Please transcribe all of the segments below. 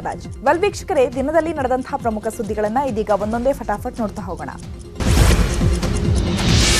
Raj. Well ವೀಕ್ಷಕರೇ, ದಿನದಲ್ಲಿ ನಡೆದಂತಹ ಪ್ರಮುಖ ಸುದ್ದಿಗಳನ್ನ ಇದೀಗ ಒಂದೊಂದೇ ಫಟಾಫಟ್ ನೋಡ್ತಾ ಹೋಗೋಣ.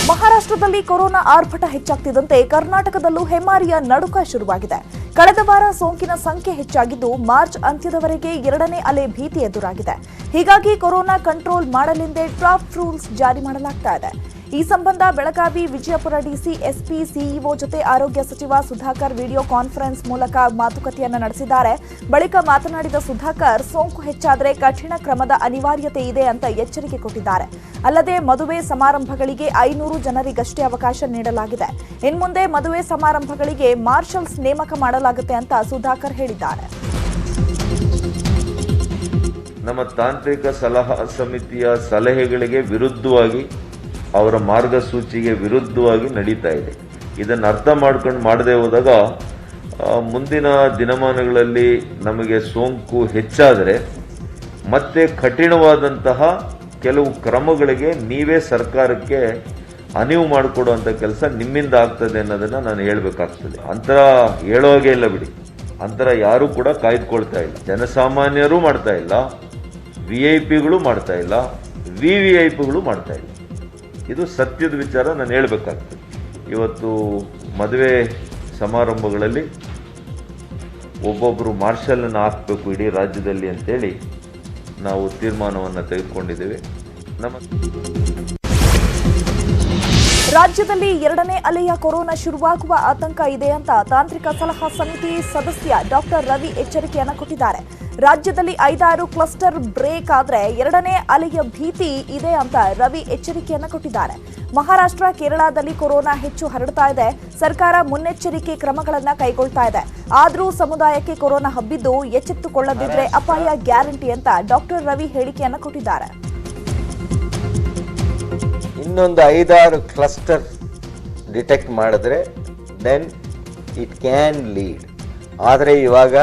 ಮಹಾರಾಷ್ಟ್ರದಲ್ಲಿ ಕೊರೋನಾ ಆರ್ಭಟ ಹೆಚ್ಚಾಗ್ತಿದ್ದಂತೆ ಕರ್ನಾಟಕದಲ್ಲೂ ಹೆಮ್ಮಾರಿಯ ನಡುಕ ಶುರುವಾಗಿದೆ. ಕಳೆದ ವಾರ ಸೋಂಕಿನ ಸಂಖ್ಯೆ ಹೆಚ್ಚಾಗಿದ್ದು ಮಾರ್ಚ್ ಅಂತ್ಯದವರೆಗೆ ಎರಡನೇ ಅಲೆ ಭೀತಿ ಎದುರಾಗಿದೆ. ಹೀಗಾಗಿ ಕೊರೋನಾ ಕಂಟ್ರೋಲ್ ಮಾಡಲೆಂದೇ ಟ್ರಾಪ್ ರೂಲ್ಸ್ ಜಾರಿ ಮಾಡಲಾಗ್ತಾ ಇದೆ. ಈ ಸಂಬಂಧ Belagavi Vijayapura DC SP CEO ಜೊತೆ ಆರೋಗ್ಯ ಸಚಿವ ಸುಧಾಕರ್ ವಿಡಿಯೋ ಕಾನ್ಫರೆನ್ಸ್ ಮೂಲಕ ಮಾತುಕತೆಯನ್ನು ನಡೆಸಿದ್ದಾರೆ. ಬಳಿಕ ಮಾತನಾಡಿದ ಸುಧಾಕರ್, ಸೋಂಕು ಹೆಚ್ಚಾದರೆ ಕಠಿಣ ಕ್ರಮದ ಅನಿವಾರ್ಯತೆ ಇದೆ ಅಂತ ಎಚ್ಚರಿಕೆ ಕೊಟ್ಟಿದ್ದಾರೆ. ಅಲ್ಲದೆ ಮದುವೆ ಸಮಾರಂಭಗಳಿಗೆ ಐನೂರು ಜನರಿಗಷ್ಟೇ ಅವಕಾಶ ನೀಡಲಾಗಿದೆ. ಇನ್ಮುಂದೆ ಮದುವೆ ಸಮಾರಂಭಗಳಿಗೆ ಮಾರ್ಷಲ್ಸ್ ನೇಮಕ ಮಾಡಲಾಗುತ್ತೆ ಅಂತ ಸುಧಾಕರ್ ಹೇಳಿದ್ದಾರೆ. ನಮ್ಮ ತಾಂತ್ರಿಕ ಸಲಹಾ ಸಮಿತಿಯ ಸಲಹೆಗಳಿಗೆ ವಿರುದ್ಧವಾಗಿ ಅವರ ಮಾರ್ಗಸೂಚಿಗೆ ವಿರುದ್ಧವಾಗಿ ನಡೀತಾ ಇದೆ. ಇದನ್ನು ಅರ್ಥ ಮಾಡ್ಕೊಂಡು ಮಾಡದೆ ಹೋದಾಗ ಮುಂದಿನ ದಿನಮಾನಗಳಲ್ಲಿ ನಮಗೆ ಸೋಂಕು ಹೆಚ್ಚಾದರೆ ಮತ್ತೆ ಕಠಿಣವಾದಂತಹ ಕೆಲವು ಕ್ರಮಗಳಿಗೆ ನೀವೇ ಸರ್ಕಾರಕ್ಕೆ ಅನಿವು ಮಾಡಿಕೊಡುವಂಥ ಕೆಲಸ ನಿಮ್ಮಿಂದ ಆಗ್ತದೆ ಅನ್ನೋದನ್ನು ನಾನು ಹೇಳಬೇಕಾಗ್ತದೆ. ಅಂತರ ಹೇಳೋಗೆ ಇಲ್ಲ ಬಿಡಿ. ಅಂತರ ಯಾರೂ ಕೂಡ ಕಾಯ್ದುಕೊಳ್ತಾ ಇಲ್ಲ. ಜನಸಾಮಾನ್ಯರು ಮಾಡ್ತಾ ಇಲ್ಲ. ವಿ ಐ ಪಿಗಳು ಮಾಡ್ತಾ ಇಲ್ಲ. ವಿ ವಿ ಐ ಪಿಗಳು ಮಾಡ್ತಾ ಇಲ್ಲ. ಇದು ಸತ್ಯದ ವಿಚಾರ ನಾನು ಹೇಳಬೇಕಾಗ್ತದೆ. ಇವತ್ತು ಮದುವೆ ಸಮಾರಂಭಗಳಲ್ಲಿ ಒಬ್ಬೊಬ್ಬರು ಮಾರ್ಷಲನ್ನು ಹಾಕಬೇಕು ಇಡೀ ರಾಜ್ಯದಲ್ಲಿ ಅಂತೇಳಿ ನಾವು ತೀರ್ಮಾನವನ್ನು ತೆಗೆದುಕೊಂಡಿದ್ದೇವೆ. ನಮ್ಮ ರಾಜ್ಯದಲ್ಲಿ ಎರಡನೇ ಅಲೆಯ ಕೊರೋನಾ ಶುರುವಾಗುವ ಆತಂಕ ಇದೆ ಅಂತ ತಾಂತ್ರಿಕ ಸಲಹಾ ಸಮಿತಿ ಸದಸ್ಯ ಡಾಕ್ಟರ್ ರವಿ ಎಚ್ಚರಿಕೆಯನ್ನು ಕೊಟ್ಟಿದ್ದಾರೆ. ರಾಜ್ಯದಲ್ಲಿ ಐದಾರು ಕ್ಲಸ್ಟರ್ ಬ್ರೇಕ್ ಆದರೆ ಎರಡನೇ ಅಲೆಯ ಭೀತಿ ಇದೆ ಅಂತ ರವಿ ಎಚ್ಚರಿಕೆಯನ್ನು ಕೊಟ್ಟಿದ್ದಾರೆ. ಮಹಾರಾಷ್ಟ್ರ, ಕೇರಳದಲ್ಲಿ ಕೊರೋನಾ ಹೆಚ್ಚು ಹರಡ್ತಾ ಇದೆ. ಸರ್ಕಾರ ಮುನ್ನೆಚ್ಚರಿಕೆ ಕ್ರಮಗಳನ್ನು ಕೈಗೊಳ್ತಾ ಇದೆ. ಆದರೂ ಸಮುದಾಯಕ್ಕೆ ಕೊರೋನಾ ಹಬ್ಬಿದ್ದು ಎಚ್ಚೆತ್ತುಕೊಳ್ಳದಿದ್ರೆ ಅಪಾಯ ಗ್ಯಾರಂಟಿ ಅಂತ ಡಾಕ್ಟರ್ ರವಿ ಹೇಳಿಕೆಯನ್ನು ಕೊಟ್ಟಿದ್ದಾರೆ. ಇನ್ನೊಂದು ಐದಾರು ಕ್ಲಸ್ಟರ್ ಡಿಟೆಕ್ಟ್ ಮಾಡಿದ್ರೆ ದೆನ್ ಇಟ್ ಕ್ಯಾನ್ ಲೀಡ್ ಆದರೆ ಇವಾಗ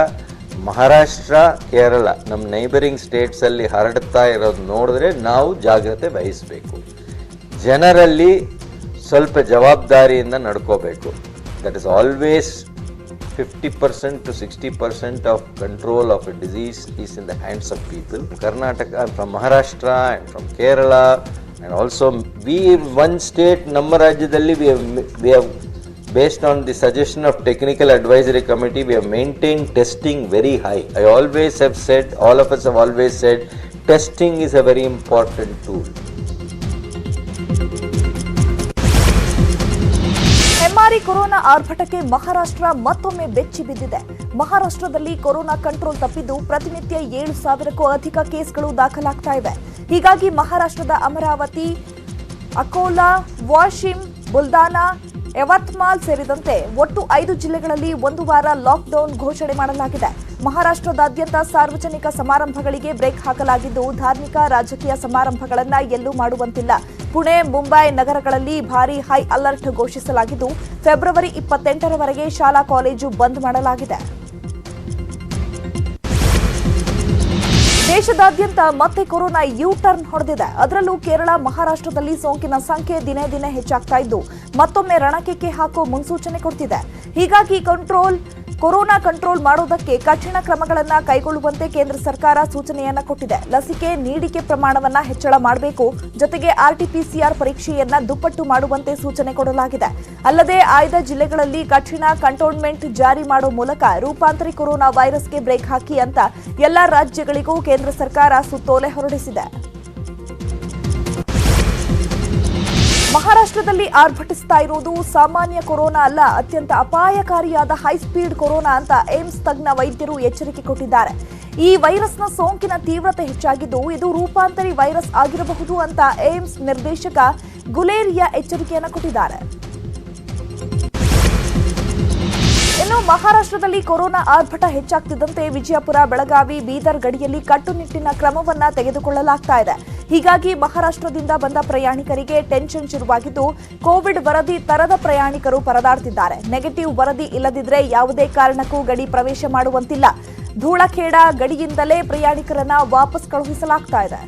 ಮಹಾರಾಷ್ಟ್ರ, ಕೇರಳ ನಮ್ಮ ನೈಬರಿಂಗ್ ಸ್ಟೇಟ್ಸಲ್ಲಿ ಹರಡ್ತಾ ಇರೋದು ನೋಡಿದ್ರೆ ನಾವು ಜಾಗ್ರತೆ ವಹಿಸಬೇಕು. ಜನರಲ್ಲಿ ಸ್ವಲ್ಪ ಜವಾಬ್ದಾರಿಯಿಂದ ನಡ್ಕೋಬೇಕು. That is always fifty percent to sixty percent of control of disease is in the hands of people Karnataka from Maharashtra and from Kerala and also we one state ನಮ್ಮ ರಾಜ್ಯದಲ್ಲಿ we we have based on the suggestion of technical advisory committee we have maintain testing very high I always have set all of us have always set testing is a very important tool ಎಂಆರ್ಇ corona ಆರ್ಭಟಕ್ಕೆ Maharashtra ಮತ್ತೊಮ್ಮೆ ಬೆಚ್ಚಿ ಬಿದ್ದಿದೆ. ಮಹಾರಾಷ್ಟ್ರದಲ್ಲಿ corona control ತಪ್ಪಿದ್ದು ಪ್ರತಿನಿತ್ಯ ಏಳು ಸಾವಿರಕ್ಕೂ ಅಧಿಕ ಕೇಸ್ಗಳು ದಾಖಲಾಗ್ತಾ ಇವೆ. ಹೀಗಾಗಿ ಮಹಾರಾಷ್ಟ್ರದ ಅಮರಾವತಿ, ಅಕೋಲಾ ವಾಶಿಮ್ ಬುಲ್ದಾನಾ, ಯವತ್ಮಾಲ್ ಸೇರಿದಂತೆ ಒಟ್ಟು ಐದು ಜಿಲ್ಲೆಗಳಲ್ಲಿ ಒಂದು ವಾರ ಲಾಕ್ಡೌನ್ ಘೋಷಣೆ ಮಾಡಲಾಗಿದೆ. ಮಹಾರಾಷ್ಟ್ರದಾದ್ಯಂತ ಸಾರ್ವಜನಿಕ ಸಮಾರಂಭಗಳಿಗೆ ಬ್ರೇಕ್ ಹಾಕಲಾಗಿದ್ದು, ಧಾರ್ಮಿಕ ರಾಜಕೀಯ ಸಮಾರಂಭಗಳನ್ನು ಎಲ್ಲೂ ಮಾಡುವಂತಿಲ್ಲ. ಪುಣೆ, ಮುಂಬೈ ನಗರಗಳಲ್ಲಿ ಭಾರೀ ಹೈ ಅಲರ್ಟ್ ಘೋಷಿಸಲಾಗಿದ್ದು, ಫೆಬ್ರವರಿ ಇಪ್ಪತ್ತೆಂಟರವರೆಗೆ ಶಾಲಾ ಕಾಲೇಜು ಬಂದ್ ಮಾಡಲಾಗಿದೆ. ದೇಶದಾದ್ಯಂತ ಮತ್ತೆ ಕೊರೋನಾ ಯೂ ಟರ್ನ್ ಹೊಡೆದಿದೆ. ಅದರಲ್ಲೂ ಕೇರಳ, ಮಹಾರಾಷ್ಟ್ರದಲ್ಲಿ ಸೋಂಕಿನ ಸಂಖ್ಯೆ ದಿನೇ ದಿನೇ ಹೆಚ್ಚಾಗ್ತಾ ಇದ್ದು, ಮತ್ತೊಮ್ಮೆ ರಣಕೆಕ್ಕೆ ಹಾಕೋ ಮುನ್ಸೂಚನೆ ಕೊಡ್ತಿದೆ. ಹೀಗಾಗಿ ಕಂಟ್ರೋಲ್ ಕೊರೋನಾ ಕಂಟ್ರೋಲ್ ಮಾಡೋದಕ್ಕೆ ಕಠಿಣ ಕ್ರಮಗಳನ್ನು ಕೈಗೊಳ್ಳುವಂತೆ ಕೇಂದ್ರ ಸರ್ಕಾರ ಸೂಚನೆಯನ್ನ ಕೊಟ್ಟಿದೆ. ಲಸಿಕೆ ನೀಡಿಕೆ ಪ್ರಮಾಣವನ್ನ ಹೆಚ್ಚಳ ಮಾಡಬೇಕು, ಜೊತೆಗೆ ಆರ್ಟಿಪಿಸಿಆರ್ ಪರೀಕ್ಷೆಯನ್ನ ದುಪ್ಪಟ್ಟು ಮಾಡುವಂತೆ ಸೂಚನೆ ಕೊಡಲಾಗಿದೆ. ಅಲ್ಲದೆ ಆಯ್ದ ಜಿಲ್ಲೆಗಳಲ್ಲಿ ಕಠಿಣ ಕಂಟೋನ್ಮೆಂಟ್ ಜಾರಿ ಮಾಡೋ ಮೂಲಕ ರೂಪಾಂತರಿ ಕೊರೋನಾ ವೈರಸ್ಗೆ ಬ್ರೇಕ್ ಹಾಕಿ ಅಂತ ಎಲ್ಲಾ ರಾಜ್ಯಗಳಿಗೂ ಕೇಂದ್ರ ಸರ್ಕಾರ ಸುತ್ತೋಲೆ ಹೊರಡಿಸಿದೆ. ಮಹಾರಾಷ್ಟ್ರದಲ್ಲಿ ಆರ್ಭಟಿಸ್ತಾ ಇರುವುದು ಸಾಮಾನ್ಯ ಕೊರೋನಾ ಅಲ್ಲ, ಅತ್ಯಂತ ಅಪಾಯಕಾರಿಯಾದ ಹೈ ಸ್ಪೀಡ್ ಕೊರೋನಾ ಅಂತ ಏಮ್ಸ್ ತಜ್ಞ ವೈದ್ಯರು ಎಚ್ಚರಿಕೆ ಕೊಟ್ಟಿದ್ದಾರೆ. ಈ ವೈರಸ್ನ ಸೋಂಕಿನ ತೀವ್ರತೆ ಹೆಚ್ಚಾಗಿದ್ದು, ಇದು ರೂಪಾಂತರಿ ವೈರಸ್ ಆಗಿರಬಹುದು ಅಂತ ಏಮ್ಸ್ ನಿರ್ದೇಶಕ ಗುಲೇರಿಯಾ ಎಚ್ಚರಿಕೆಯನ್ನು ಕೊಟ್ಟಿದ್ದಾರೆ. ಇನ್ನು ಮಹಾರಾಷ್ಟ್ರದಲ್ಲಿ ಕೊರೋನಾ ಆರ್ಭಟ ಹೆಚ್ಚಾಗ್ತಿದ್ದಂತೆ ವಿಜಯಪುರ, ಬೆಳಗಾವಿ, ಬೀದರ್ ಗಡಿಯಲ್ಲಿ ಕಟ್ಟುನಿಟ್ಟಿನ ಕ್ರಮವನ್ನ ತೆಗೆದುಕೊಳ್ಳಲಾಗ್ತಾ ಇದೆ. ಹೀಗಾಗಿ ಮಹಾರಾಷ್ಟ್ರದಿಂದ ಬಂದ ಪ್ರಯಾಣಿಕರಿಗೆ ಟೆನ್ಷನ್ ಶುರುವಾಗಿದ್ದು, ಕೋವಿಡ್ ವರದಿ ತರದ ಪ್ರಯಾಣಿಕರು ಪರದಾಡ್ತಿದ್ದಾರೆ. ನೆಗೆಟಿವ್ ವರದಿ ಇಲ್ಲದಿದ್ರೆ ಯಾವುದೇ ಕಾರಣಕ್ಕೂ ಗಡಿ ಪ್ರವೇಶ ಮಾಡುವಂತಿಲ್ಲ. ಧೂಳಖೇಡ ಗಡಿಯಿಂದಲೇ ಪ್ರಯಾಣಿಕರನ್ನ ವಾಪಸ್ ಕಳುಹಿಸಲಾಗ್ತಾ ಇದೆ.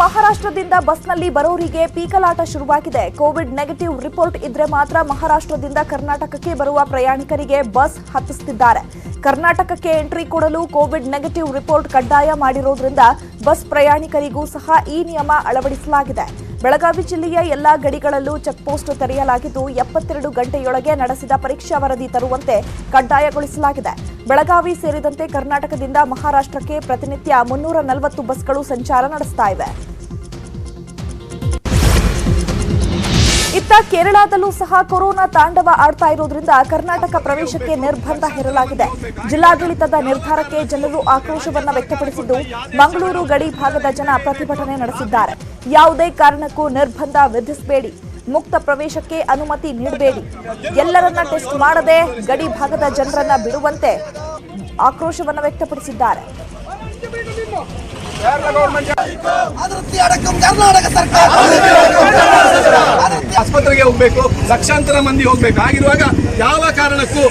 ಮಹಾರಾಷ್ಟ್ರದಿಂದ ಬಸ್ನಲ್ಲಿ ಬರೋರಿಗೆ ಪೀಕಲಾಟ ಶುರುವಾಗಿದೆ. ಕೋವಿಡ್ ನೆಗೆಟಿವ್ ರಿಪೋರ್ಟ್ ಇದ್ರೆ ಮಾತ್ರ ಮಹಾರಾಷ್ಟ್ರದಿಂದ ಕರ್ನಾಟಕಕ್ಕೆ ಬರುವ ಪ್ರಯಾಣಿಕರಿಗೆ ಬಸ್ ಹತ್ತಿಸುತ್ತಿದ್ದಾರೆ ಕರ್ನಾಟಕಕ್ಕೆ ಎಂಟ್ರಿ ಕೊಡಲು ಕೋವಿಡ್ ನೆಗೆಟಿವ್ ರಿಪೋರ್ಟ್ ಕಡ್ಡಾಯ ಮಾಡಿರೋದ್ರಿಂದ ಬಸ್ ಪ್ರಯಾಣಿಕರಿಗೂ ಸಹ ಈ ನಿಯಮ ಅಳವಡಿಸಲಾಗಿದೆ. ಬೆಳಗಾವಿ ಜಿಲ್ಲೆಯ ಎಲ್ಲಾ ಗಡಿಗಳಲ್ಲೂ ಚೆಕ್ಪೋಸ್ಟ್ ತೆರೆಯಲಾಗಿದ್ದು, ಎಪ್ಪತ್ತೆರಡು ಗಂಟೆಯೊಳಗೆ ನಡೆಸಿದ ಪರೀಕ್ಷಾ ವರದಿ ತರುವಂತೆ ಕಡ್ಡಾಯಗೊಳಿಸಲಾಗಿದೆ. ಬೆಳಗಾವಿ ಸೇರಿದಂತೆ ಕರ್ನಾಟಕದಿಂದ ಮಹಾರಾಷ್ಟ್ರಕ್ಕೆ ಪ್ರತಿನಿತ್ಯ ಮುನ್ನೂರ ನಲವತ್ತು ಬಸ್ಗಳು ಸಂಚಾರ ನಡೆಸ್ತಾ ಇವೆ. ಇತ್ತ ಕೇರಳದಲ್ಲೂ ಸಹ ಕೊರೋನಾ ತಾಂಡವ ಆಡ್ತಾ ಇರೋದ್ರಿಂದ ಕರ್ನಾಟಕ ಪ್ರವೇಶಕ್ಕೆ ನಿರ್ಬಂಧ ಹೇರಲಾಗಿದೆ. ಜಿಲ್ಲಾಡಳಿತದ ನಿರ್ಧಾರಕ್ಕೆ ಜನರು ಆಕ್ರೋಶವನ್ನ ವ್ಯಕ್ತಪಡಿಸಿದ್ದು, ಮಂಗಳೂರು ಗಡಿ ಭಾಗದ ಜನ ಪ್ರತಿಭಟನೆ ನಡೆಸಿದ್ದಾರೆ. ಯಾವುದೇ ಕಾರಣಕ್ಕೂ ನಿರ್ಬಂಧ ವಿಧಿಸಬೇಡಿ. ಮುಕ್ತ ಪ್ರವೇಶಕ್ಕೆ ಅನುಮತಿ ನೀಡಬೇಡಿ. ಎಲ್ಲರನ್ನ ಟೆಸ್ಟ್ ಮಾಡದೆ ಗಡಿ ಭಾಗದ ಜನರನ್ನ ಬಿಡುವಂತೆ ಆಕ್ರೋಶವನ್ನ ವ್ಯಕ್ತಪಡಿಸಿದ್ದಾರೆ. ಅಡಕಂ ಕರ್ನಾಟಕ ಸರ್ಕಾರ. ಆಸ್ಪತ್ರೆಗೆ ಹೋಗ್ಬೇಕು ಲಕ್ಷಾಂತರ ಮಂದಿ ಹೋಗ್ಬೇಕು. ಆಗಿರುವಾಗ ಯಾವ ಕಾರಣಕ್ಕೂ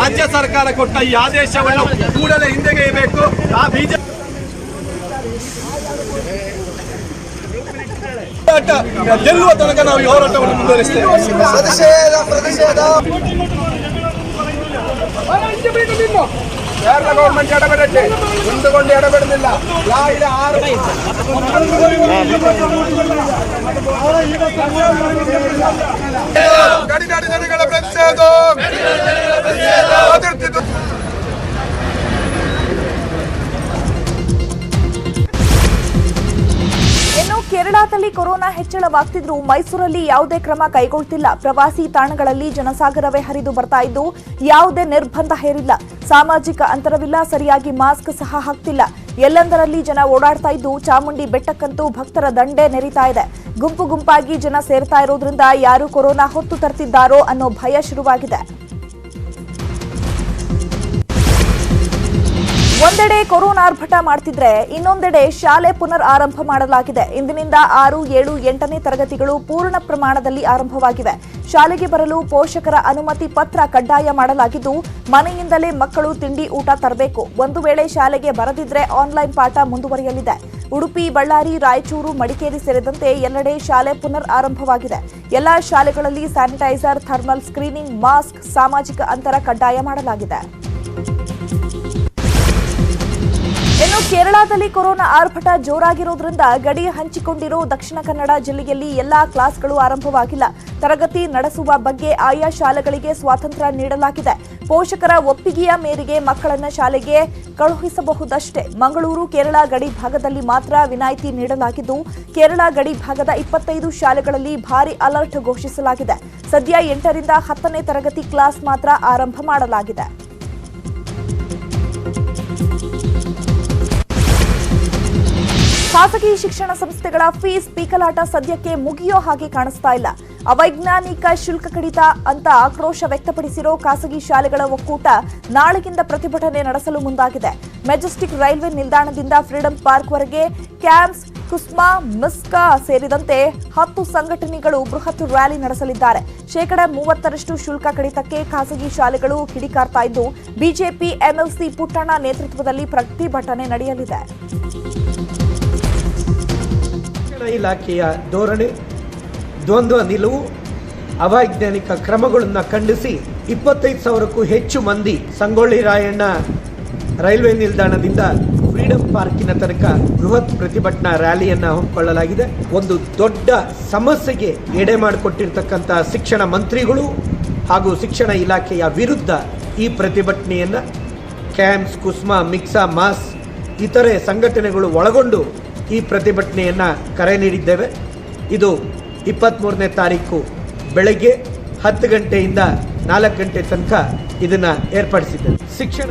ರಾಜ್ಯ ಸರ್ಕಾರ ಕೊಟ್ಟ ಈ ಆದೇಶವನ್ನು ಕೂಡಲೇ ಹಿಂದೆಗೆಯಬೇಕು ಆ ಬಿಜೆಪಿ ಗೆಲ್ಲುವ ತನಕ ನಾವು ಈ ಹೋರಾಟವನ್ನು ಮುಂದುವರಿಸ್ತೇವೆ. കേരള ഗവൺമെന്റ് ഇടപെടട്ടെ എന്തുകൊണ്ട് ഇടപെടുന്നില്ല? രാവിലെ ആറ് കടിനാട് ജനങ്ങളെ പ്രതിഷേധം. ಕೇರಳದಲ್ಲಿ ಕೊರೋನಾ ಹೆಚ್ಚಳವಾಗ್ತಿದ್ರೂ ಮೈಸೂರಲ್ಲಿ ಯಾವುದೇ ಕ್ರಮ ಕೈಗೊಳ್ತಿಲ್ಲ. ಪ್ರವಾಸಿ ತಾಣಗಳಲ್ಲಿ ಜನಸಾಗರವೇ ಹರಿದು ಬರ್ತಾ ಇದ್ದು ಯಾವುದೇ ನಿರ್ಬಂಧ ಹೇರಿಲ್ಲ. ಸಾಮಾಜಿಕ ಅಂತರವಿಲ್ಲ, ಸರಿಯಾಗಿ ಮಾಸ್ಕ್ ಸಹ ಹಾಕ್ತಿಲ್ಲ. ಎಲ್ಲೆಂದರಲ್ಲಿ ಜನ ಓಡಾಡ್ತಾ ಇದ್ದು ಚಾಮುಂಡಿ ಬೆಟ್ಟಕ್ಕಂತೂ ಭಕ್ತರ ದಂಡೆ ನೆರಿತಾ ಇದೆ. ಗುಂಪು ಗುಂಪಾಗಿ ಜನ ಸೇರ್ತಾ ಇರೋದ್ರಿಂದ ಯಾರು ಕೊರೋನಾ ಹೊತ್ತು ತರ್ತಿದ್ದಾರೋ ಅನ್ನೋ ಭಯ ಶುರುವಾಗಿದೆ. ಒಂದೆಡೆ ಕೊರೋನಾ ಆರ್ಭಟ ಮಾಡ್ತಿದ್ರೆ ಇನ್ನೊಂದೆಡೆ ಶಾಲೆ ಪುನರ್ ಆರಂಭ ಮಾಡಲಾಗಿದೆ. ಇಂದಿನಿಂದ ಆರು, ಏಳು, ಎಂಟನೇ ತರಗತಿಗಳು ಪೂರ್ಣ ಪ್ರಮಾಣದಲ್ಲಿ ಆರಂಭವಾಗಿವೆ. ಶಾಲೆಗೆ ಬರಲು ಪೋಷಕರ ಅನುಮತಿ ಪತ್ರ ಕಡ್ಡಾಯ ಮಾಡಲಾಗಿದ್ದು, ಮನೆಯಿಂದಲೇ ಮಕ್ಕಳು ತಿಂಡಿ ಊಟ ತರಬೇಕು. ಒಂದು ವೇಳೆ ಶಾಲೆಗೆ ಬರದಿದ್ರೆ ಆನ್ಲೈನ್ ಪಾಠ ಮುಂದುವರಿಯಲಿದೆ. ಉಡುಪಿ, ಬಳ್ಳಾರಿ, ರಾಯಚೂರು, ಮಡಿಕೇರಿ ಸೇರಿದಂತೆ ಎಲ್ಲೆಡೆ ಶಾಲೆ ಪುನರ್ ಆರಂಭವಾಗಿದೆ. ಎಲ್ಲಾ ಶಾಲೆಗಳಲ್ಲಿ ಸ್ಯಾನಿಟೈಸರ್, ಥರ್ಮಲ್ ಸ್ಕ್ರೀನಿಂಗ್, ಮಾಸ್ಕ್, ಸಾಮಾಜಿಕ ಅಂತರ ಕಡ್ಡಾಯ ಮಾಡಲಾಗಿದೆ. ಕೇರಳದಲ್ಲಿ ಕೊರೋನಾ ಆರ್ಭಟ ಜೋರಾಗಿರೋದ್ರಿಂದ ಗಡಿ ಹಂಚಿಕೊಂಡಿರೋ ದಕ್ಷಿಣ ಕನ್ನಡ ಜಿಲ್ಲೆಯಲ್ಲಿ ಎಲ್ಲಾ ಕ್ಲಾಸ್ಗಳು ಆರಂಭವಾಗಿಲ್ಲ. ತರಗತಿ ನಡೆಸುವ ಬಗ್ಗೆ ಆಯಾ ಶಾಲೆಗಳಿಗೆ ಸ್ವಾತಂತ್ರ್ಯ ನೀಡಲಾಗಿದೆ. ಪೋಷಕರ ಒಪ್ಪಿಗೆಯ ಮೇರೆಗೆ ಮಕ್ಕಳನ್ನ ಶಾಲೆಗೆ ಕಳುಹಿಸಬಹುದಷ್ಟೇ. ಮಂಗಳೂರು, ಕೇರಳ ಗಡಿ ಭಾಗದಲ್ಲಿ ಮಾತ್ರ ವಿನಾಯಿತಿ ನೀಡಲಾಗಿದ್ದು, ಕೇರಳ ಗಡಿ ಭಾಗದ ಇಪ್ಪತ್ತೈದು ಶಾಲೆಗಳಲ್ಲಿ ಭಾರಿ ಅಲರ್ಟ್ ಘೋಷಿಸಲಾಗಿದೆ. ಸದ್ಯ ಎಂಟರಿಂದ ಹತ್ತನೇ ತರಗತಿ ಕ್ಲಾಸ್ ಮಾತ್ರ ಆರಂಭ ಮಾಡಲಾಗಿದೆ. ಖಾಸಗಿ ಶಿಕ್ಷಣ ಸಂಸ್ಥೆಗಳ ಫೀಸ್ ಪೀಕಲಾಟ ಸದ್ಯಕ್ಕೆ ಮುಗಿಯೋ ಹಾಗೆ ಕಾಣಿಸ್ತಾ ಇಲ್ಲ. ಅವೈಜ್ಞಾನಿಕ ಶುಲ್ಕ ಕಡಿತ ಅಂತ ಆಕ್ರೋಶ ವ್ಯಕ್ತಪಡಿಸಿರೋ ಖಾಸಗಿ ಶಾಲೆಗಳ ಒಕ್ಕೂಟ ನಾಳೆಯಿಂದ ಪ್ರತಿಭಟನೆ ನಡೆಸಲು ಮುಂದಾಗಿದೆ. ಮೆಜೆಸ್ಟಿಕ್ ರೈಲ್ವೆ ನಿಲ್ದಾಣದಿಂದ ಫ್ರೀಡಂ ಪಾರ್ಕ್ ವರೆಗೆ ಕ್ಯಾಂಪ್ಸ್, ಕುಸ್ಮಾ, ಮಿಸ್ಕಾ ಸೇರಿದಂತೆ ಹತ್ತು ಸಂಘಟನೆಗಳು ಬೃಹತ್ ರ್ಯಾಲಿ ನಡೆಸಲಿದ್ದಾರೆ. ಶೇಕಡ ಮೂವತ್ತರಷ್ಟು ಶುಲ್ಕ ಕಡಿತಕ್ಕೆ ಖಾಸಗಿ ಶಾಲೆಗಳು ಕಿಡಿಕಾರ್ತಾ ಇದ್ದು, ಬಿಜೆಪಿ ಎಂಎಲ್ಸಿ ಪುಟ್ಟಣ್ಣ ನೇತೃತ್ವದಲ್ಲಿ ಪ್ರತಿಭಟನೆ ನಡೆಯಲಿದೆ. ಇಲಾಖೆಯ ಧೋರಣೆ, ದ್ವಂದ್ವ, ನಿಲುವು, ಅವೈಜ್ಞಾನಿಕ ಕ್ರಮಗಳನ್ನು ಖಂಡಿಸಿ ಇಪ್ಪತ್ತೈದು ಸಾವಿರಕ್ಕೂ ಹೆಚ್ಚು ಮಂದಿ ಸಂಗೊಳ್ಳಿ ರಾಯಣ್ಣ ರೈಲ್ವೆ ನಿಲ್ದಾಣದಿಂದ ಫ್ರೀಡಂ ಪಾರ್ಕಿನ ತನಕ ಬೃಹತ್ ಪ್ರತಿಭಟನಾ ರ್ಯಾಲಿಯನ್ನು ಹಮ್ಮಿಕೊಳ್ಳಲಾಗಿದೆ. ಒಂದು ದೊಡ್ಡ ಸಮಸ್ಯೆಗೆ ಎಡೆ ಮಾಡಿಕೊಟ್ಟಿರ್ತಕ್ಕಂಥ ಶಿಕ್ಷಣ ಮಂತ್ರಿಗಳು ಹಾಗೂ ಶಿಕ್ಷಣ ಇಲಾಖೆಯ ವಿರುದ್ಧ ಈ ಪ್ರತಿಭಟನೆಯನ್ನು ಕ್ಯಾಂಪ್ಸ್ ಕುಸ್ಮಾ ಮಿಕ್ಸಾ ಮಾಸ್ ಇತರೆ ಸಂಘಟನೆಗಳು ಒಳಗೊಂಡು ಈ ಪ್ರತಿಭಟನೆಯನ್ನು ಕರೆ ನೀಡಿದ್ದೇವೆ. ಇದು ಇಪ್ಪತ್ತ್ಮೂರನೇ ತಾರೀಕು ಬೆಳಗ್ಗೆ ಹತ್ತು ಗಂಟೆಯಿಂದ ನಾಲ್ಕು ಗಂಟೆ ತನಕ ಇದನ್ನು ಏರ್ಪಡಿಸಿದ್ದೇವೆ. ಶಿಕ್ಷಣ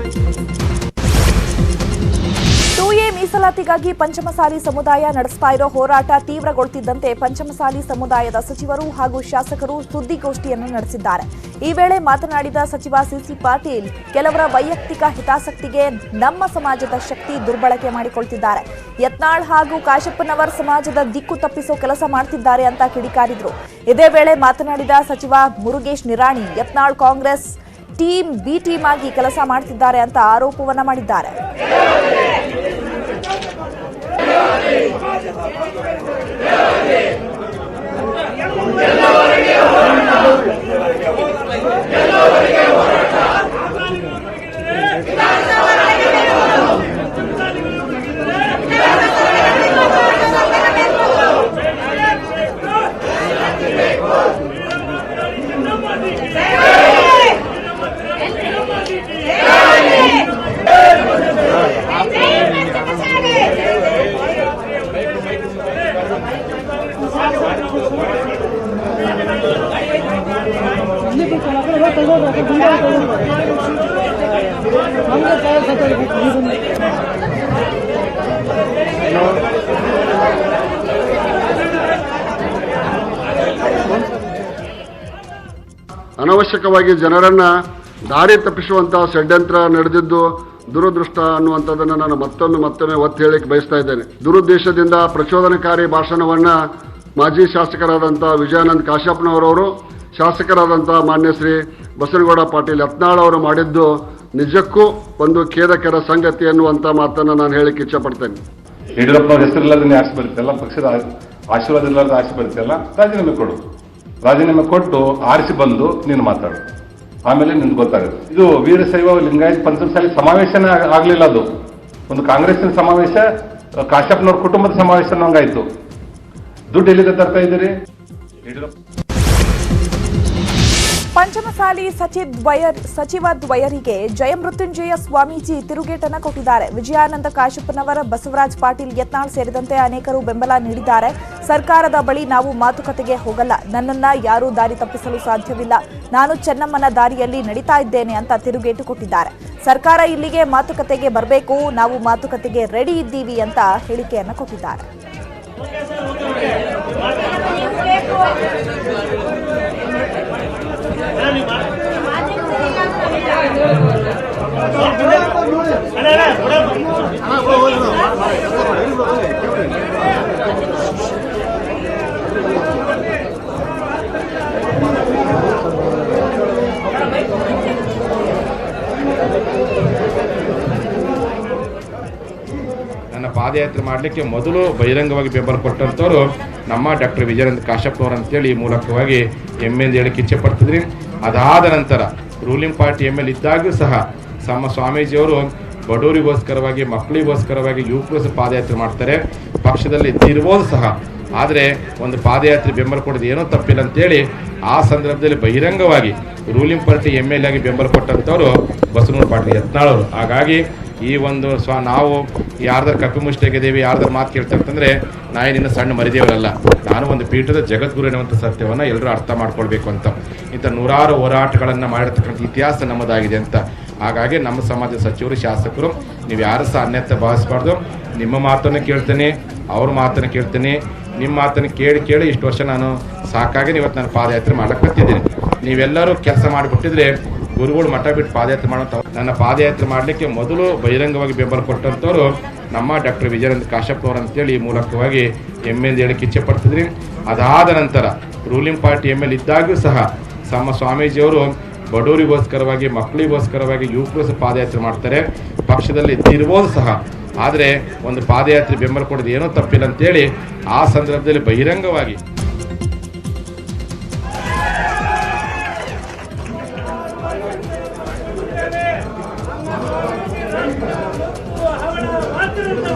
ಮೀಸಲಾತಿಗಾಗಿ ಪಂಚಮಸಾಲಿ ಸಮುದಾಯ ನಡೆಸ್ತಾ ಇರೋ ಹೋರಾಟ ತೀವ್ರಗೊಳ್ತಿದ್ದಂತೆ ಪಂಚಮಸಾಲಿ ಸಮುದಾಯದ ಸಚಿವರು ಹಾಗೂ ಶಾಸಕರು ಸುದ್ದಿಗೋಷ್ಠಿಯನ್ನು ನಡೆಸಿದ್ದಾರೆ. ಈ ವೇಳೆ ಮಾತನಾಡಿದ ಸಚಿವ ಸಿಸಿ ಪಾಟೀಲ್, ಕೆಲವರ ವೈಯಕ್ತಿಕ ಹಿತಾಸಕ್ತಿಗೆ ನಮ್ಮ ಸಮಾಜದ ಶಕ್ತಿ ದುರ್ಬಳಕೆ ಮಾಡಿಕೊಳ್ತಿದ್ದಾರೆ. ಯತ್ನಾಳ್ ಹಾಗೂ ಕಾಶಪ್ಪನವರ್ ಸಮಾಜದ ದಿಕ್ಕು ತಪ್ಪಿಸೋ ಕೆಲಸ ಮಾಡ್ತಿದ್ದಾರೆ ಅಂತ ಕಿಡಿಕಾರಿದ್ರು. ಇದೇ ವೇಳೆ ಮಾತನಾಡಿದ ಸಚಿವ Murugesh Nirani, Yatnal Congress team B team ಆಗಿ ಕೆಲಸ ಮಾಡ್ತಿದ್ದಾರೆ ಅಂತ ಆರೋಪವನ್ನ ಮಾಡಿದ್ದಾರೆ. ಎಲ್ಲವರಿಗೆ ಹೋರಾಟ ಅನವಶ್ಯಕವಾಗಿ ಜನರನ್ನ ದಾರಿ ತಪ್ಪಿಸುವಂತಹ ಷಡ್ಯಂತ್ರ ನಡೆದಿದ್ದು ದುರದೃಷ್ಟ ಅನ್ನುವಂಥದ್ದನ್ನು ನಾನು ಮತ್ತೊಮ್ಮೆ ಮತ್ತೊಮ್ಮೆ ಒತ್ತಿ ಹೇಳಿಕ್ಕೆ ಬಯಸ್ತಾ ಇದ್ದೇನೆ. ದುರುದ್ದೇಶದಿಂದ ಪ್ರಚೋದನಕಾರಿ ಭಾಷಣವನ್ನ ಮಾಜಿ ಶಾಸಕರಾದಂತಹ ವಿಜಯಾನಂದ್ ಕಾಶ್ಯಪ್ನವರವರು ಶಾಸಕರಾದಂತಹ ಮಾನ್ಯ ಶ್ರೀ ಬಸನಗೌಡ ಪಾಟೀಲ್ ಯತ್ನಾಳ್ ಅವರು ಮಾಡಿದ್ದು ನಿಜಕ್ಕೂ ಒಂದು ಖೇದಕರ ಸಂಗತಿ ಅನ್ನುವಂಥ ಮಾತನ್ನು ನಾನು ಹೇಳಕ್ಕೆ ಇಚ್ಛಪಡ್ತೇನೆ. ಯಡಿಯೂರಪ್ಪನವ್ರ ಹೆಸರಿಲ್ಲದನ್ನೇ ಆಸೆ ಬರುತ್ತಲ್ಲ ಪಕ್ಷದ ಆಶೀರ್ವಾದ ಇಲ್ಲದ ಆಸೆ ಬರುತ್ತಲ್ಲ ರಾಜೀನಾಮೆ ಕೊಡು. ರಾಜೀನಾಮೆ ಕೊಟ್ಟು ಆರಿಸಿ ಬಂದು ನೀನು ಮಾತಾಡು. ಆಮೇಲೆ ನಿನ್ಗೆ ಗೊತ್ತಾಗುತ್ತೆ. ಇದು ವೀರಶೈವ ಲಿಂಗಾಯತ್ ಪಂಚಮಸಾಲಿ ಸಮಾವೇಶನೇ ಆಗಲಿಲ್ಲ ಅದು. ಒಂದು ಕಾಂಗ್ರೆಸ್ನ ಸಮಾವೇಶ ಕಾಶ್ಯಪ್ನವ್ರ ಕುಟುಂಬದ ಸಮಾವೇಶ ಅನ್ನೋಂಗಾಯ್ತು. ದುಡ್ಡು ಎಲ್ಲಿಂದ ತರ್ತಾ ಇದ್ದೀರಿ? ಯಡಿಯೂರಪ್ಪ ಪಂಚಮಸಾಲಿ ಸಚಿದ್ವಯರ್ ಸಚಿವ ದ್ವಯರಿಗೆ ಜಯಮೃತ್ಯುಂಜಯ ಸ್ವಾಮೀಜಿ ತಿರುಗೇಟನ್ನು ಕೊಟ್ಟಿದ್ದಾರೆ. ವಿಜಯಾನಂದ ಕಾಶಪ್ಪನವರ, ಬಸವರಾಜ್ ಪಾಟೀಲ್ ಯತ್ನಾಳ್ ಸೇರಿದಂತೆ ಅನೇಕರು ಬೆಂಬಲ ನೀಡಿದ್ದಾರೆ. ಸರ್ಕಾರದ ಬಳಿ ನಾವು ಮಾತುಕತೆಗೆ ಹೋಗಲ್ಲ. ನನ್ನನ್ನು ಯಾರೂ ದಾರಿ ತಪ್ಪಿಸಲು ಸಾಧ್ಯವಿಲ್ಲ. ನಾನು ಚೆನ್ನಮ್ಮನ ದಾರಿಯಲ್ಲಿ ನಡೀತಾ ಇದ್ದೇನೆ ಅಂತ ತಿರುಗೇಟು ಕೊಟ್ಟಿದ್ದಾರೆ. ಸರ್ಕಾರ ಇಲ್ಲಿಗೆ ಮಾತುಕತೆಗೆ ಬರಬೇಕು, ನಾವು ಮಾತುಕತೆಗೆ ರೆಡಿ ಇದ್ದೀವಿ ಅಂತ ಹೇಳಿಕೆಯನ್ನು ಕೊಟ್ಟಿದ್ದಾರೆ. ನನ್ನ ಪಾದಯಾತ್ರೆ ಮಾಡಲಿಕ್ಕೆ ಮೊದಲು ಬಹಿರಂಗವಾಗಿ ಬೆಂಬಲ ಕೊಟ್ಟಂತವರು ನಮ್ಮ ಡಾಕ್ಟರ್ ವಿಜಯನಂದ ಕಾಶಪ್ಪನವರು ಅಂತೇಳಿ ಮೂಲಕವಾಗಿ ಎಂ ಎಲ್ ಹೇಳಕ್ಕೆ ಇಚ್ಛೆ ಪಡ್ತಿದ್ರಿ. ಅದಾದ ನಂತರ ರೂಲಿಂಗ್ ಪಾರ್ಟಿ ಎಂ ಎಲ್ ಇದ್ದಾಗ್ಯೂ ಸಹ ನಮ್ಮ ಸ್ವಾಮೀಜಿಯವರು ಬಡವರಿಗೋಸ್ಕರವಾಗಿ, ಮಕ್ಕಳಿಗೋಸ್ಕರವಾಗಿ ಯುವಕರು ಸಹ ಪಾದಯಾತ್ರೆ ಮಾಡ್ತಾರೆ. ಪಕ್ಷದಲ್ಲಿ ಇದ್ದಿರ್ಬೋದು ಸಹ. ಆದರೆ ಒಂದು ಪಾದಯಾತ್ರೆ ಬೆಂಬಲ ಕೊಡೋದು ಏನೋ ತಪ್ಪಿಲ್ಲ ಅಂತೇಳಿ ಆ ಸಂದರ್ಭದಲ್ಲಿ ಬಹಿರಂಗವಾಗಿ ರೂಲಿಂಗ್ ಪಾರ್ಟಿ ಎಂ ಎಲ್ ಆಗಿ ಬೆಂಬಲ ಕೊಟ್ಟಂಥವ್ರು ಬಸವನೂರು ಪಾಟೀಲ್ ಯತ್ನಾಳವರು ಹಾಗಾಗಿ ಈ ಒಂದು ಸ್ವ ನಾವು ಯಾರ್ದಾರು ಕಪ್ಪಿ ಮುಷ್ಟಿಯಾಗಿದ್ದೀವಿ ಯಾರ್ದಾರು ಮಾತು ಕೇಳ್ತಾರೆ ಅಂತಂದ್ರೆ ನಾಯಿನಿಂದ ಸಣ್ಣ ಮರಿದೇವರಲ್ಲ. ನಾನು ಒಂದು ಪೀಠದ ಜಗದ್ಗುರು ಎನ್ನುವಂಥ ಸತ್ಯವನ್ನು ಎಲ್ಲರೂ ಅರ್ಥ ಮಾಡ್ಕೊಳ್ಬೇಕು ಅಂತ. ಇಂಥ ನೂರಾರು ಹೋರಾಟಗಳನ್ನು ಮಾಡಿರ್ತಕ್ಕಂಥ ಇತಿಹಾಸ ನಮ್ಮದಾಗಿದೆ ಅಂತ. ಹಾಗಾಗಿ ನಮ್ಮ ಸಮಾಜದ ಸಚಿವರು, ಶಾಸಕರು, ನೀವು ಯಾರು ಸಹ ಅನ್ಯಥ ಭಾವಿಸಬಾರ್ದು? ನಿಮ್ಮ ಮಾತನ್ನು ಕೇಳ್ತೇನೆ, ಅವ್ರ ಮಾತನ್ನು ಕೇಳ್ತೇನೆ. ನಿಮ್ಮ ಮಾತನ್ನು ಕೇಳಿ ಕೇಳಿ ಇಷ್ಟು ವರ್ಷ ನಾನು ಸಾಕಾಗಿ ಇವತ್ತು ನಾನು ಪಾದಯಾತ್ರೆ ಮಾಡಕ್ಕೆ ಬರ್ತಿದ್ದೀನಿ. ನೀವೆಲ್ಲರೂ ಕೆಲಸ ಮಾಡಿಬಿಟ್ಟಿದ್ರೆ ಗುರುಗಳು ಮಠ ಬಿಟ್ಟು ಪಾದಯಾತ್ರೆ ಮಾಡೋ ನನ್ನ ಪಾದಯಾತ್ರೆ ಮಾಡಲಿಕ್ಕೆ ಮೊದಲು ಬಹಿರಂಗವಾಗಿ ಬೆಂಬಲ ಕೊಟ್ಟಂಥವ್ರು ನಮ್ಮ ಡಾಕ್ಟರ್ ವಿಜಯಾನಂದ ಕಾಶಪ್ಪನವರು ಅಂತೇಳಿ ಈ ಮೂಲಕವಾಗಿ ಎಂ ಎಲ್ ಹೇಳಕ್ಕೆ ಇಚ್ಛೆ ಪಡ್ತಿದ್ರಿ. ಅದಾದ ನಂತರ ರೂಲಿಂಗ್ ಪಾರ್ಟಿ ಎಂ ಎಲ್ ಇದ್ದಾಗ್ಯೂ ಸಹ ನಮ್ಮ ಸ್ವಾಮೀಜಿಯವರು ಬಡವರಿಗೋಸ್ಕರವಾಗಿ, ಮಕ್ಕಳಿಗೋಸ್ಕರವಾಗಿ, ಯುವಕರು ಪಾದಯಾತ್ರೆ ಮಾಡ್ತಾರೆ. ಪಕ್ಷದಲ್ಲಿ ಇದ್ದಿರ್ಬೋದು ಸಹ. ಆದರೆ ಒಂದು ಪಾದಯಾತ್ರೆ ಬೆಂಬಲ ಕೊಡೋದು ಏನೋ ತಪ್ಪಿಲ್ಲ ಅಂತೇಳಿ ಆ ಸಂದರ್ಭದಲ್ಲಿ ಬಹಿರಂಗವಾಗಿ ಇನ್ನು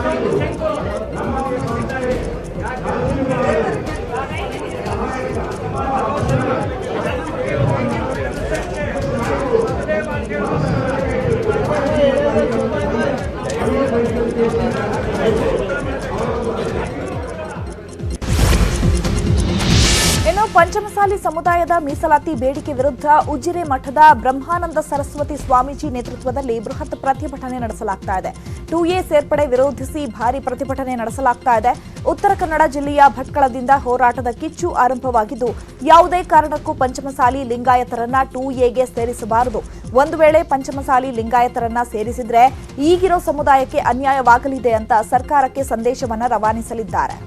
ಪಂಚಮಸಾಲಿ ಸಮುದಾಯದ ಮೀಸಲಾತಿ ಬೇಡಿಕೆ ವಿರುದ್ಧ ಉಜಿರೆ ಮಠದ ಬ್ರಹ್ಮಾನಂದ ಸರಸ್ವತಿ ಸ್ವಾಮೀಜಿ ನೇತೃತ್ವದಲ್ಲಿ ಬೃಹತ್ ಪ್ರತಿಭಟನೆ ನಡೆಸಲಾಗ್ತಾ ಇದೆ. ಟು ಎ ಸೇರ್ಪಡೆ ವಿರೋಧಿಸಿ ಭಾರಿ ಪ್ರತಿಭಟನೆ ನಡೆಸಲಾಗ್ತಾ ಇದೆ. ಉತ್ತರ ಕನ್ನಡ ಜಿಲ್ಲೆಯ ಭಟ್ಕಳದಿಂದ ಹೋರಾಟದ ಕಿಚ್ಚು ಆರಂಭವಾಗಿದ್ದು, ಯಾವುದೇ ಕಾರಣಕ್ಕೂ ಪಂಚಮಸಾಲಿ ಲಿಂಗಾಯತರನ್ನ ಟು ಎಗೆ ಸೇರಿಸಬಾರದು. ಒಂದು ವೇಳೆ ಪಂಚಮಸಾಲಿ ಲಿಂಗಾಯತರನ್ನ ಸೇರಿಸಿದ್ರೆ ಈಗಿರೋ ಸಮುದಾಯಕ್ಕೆ ಅನ್ಯಾಯವಾಗಲಿದೆ ಅಂತ ಸರ್ಕಾರಕ್ಕೆ ಸಂದೇಶವನ್ನ ರವಾನಿಸಲಿದ್ದಾರೆ.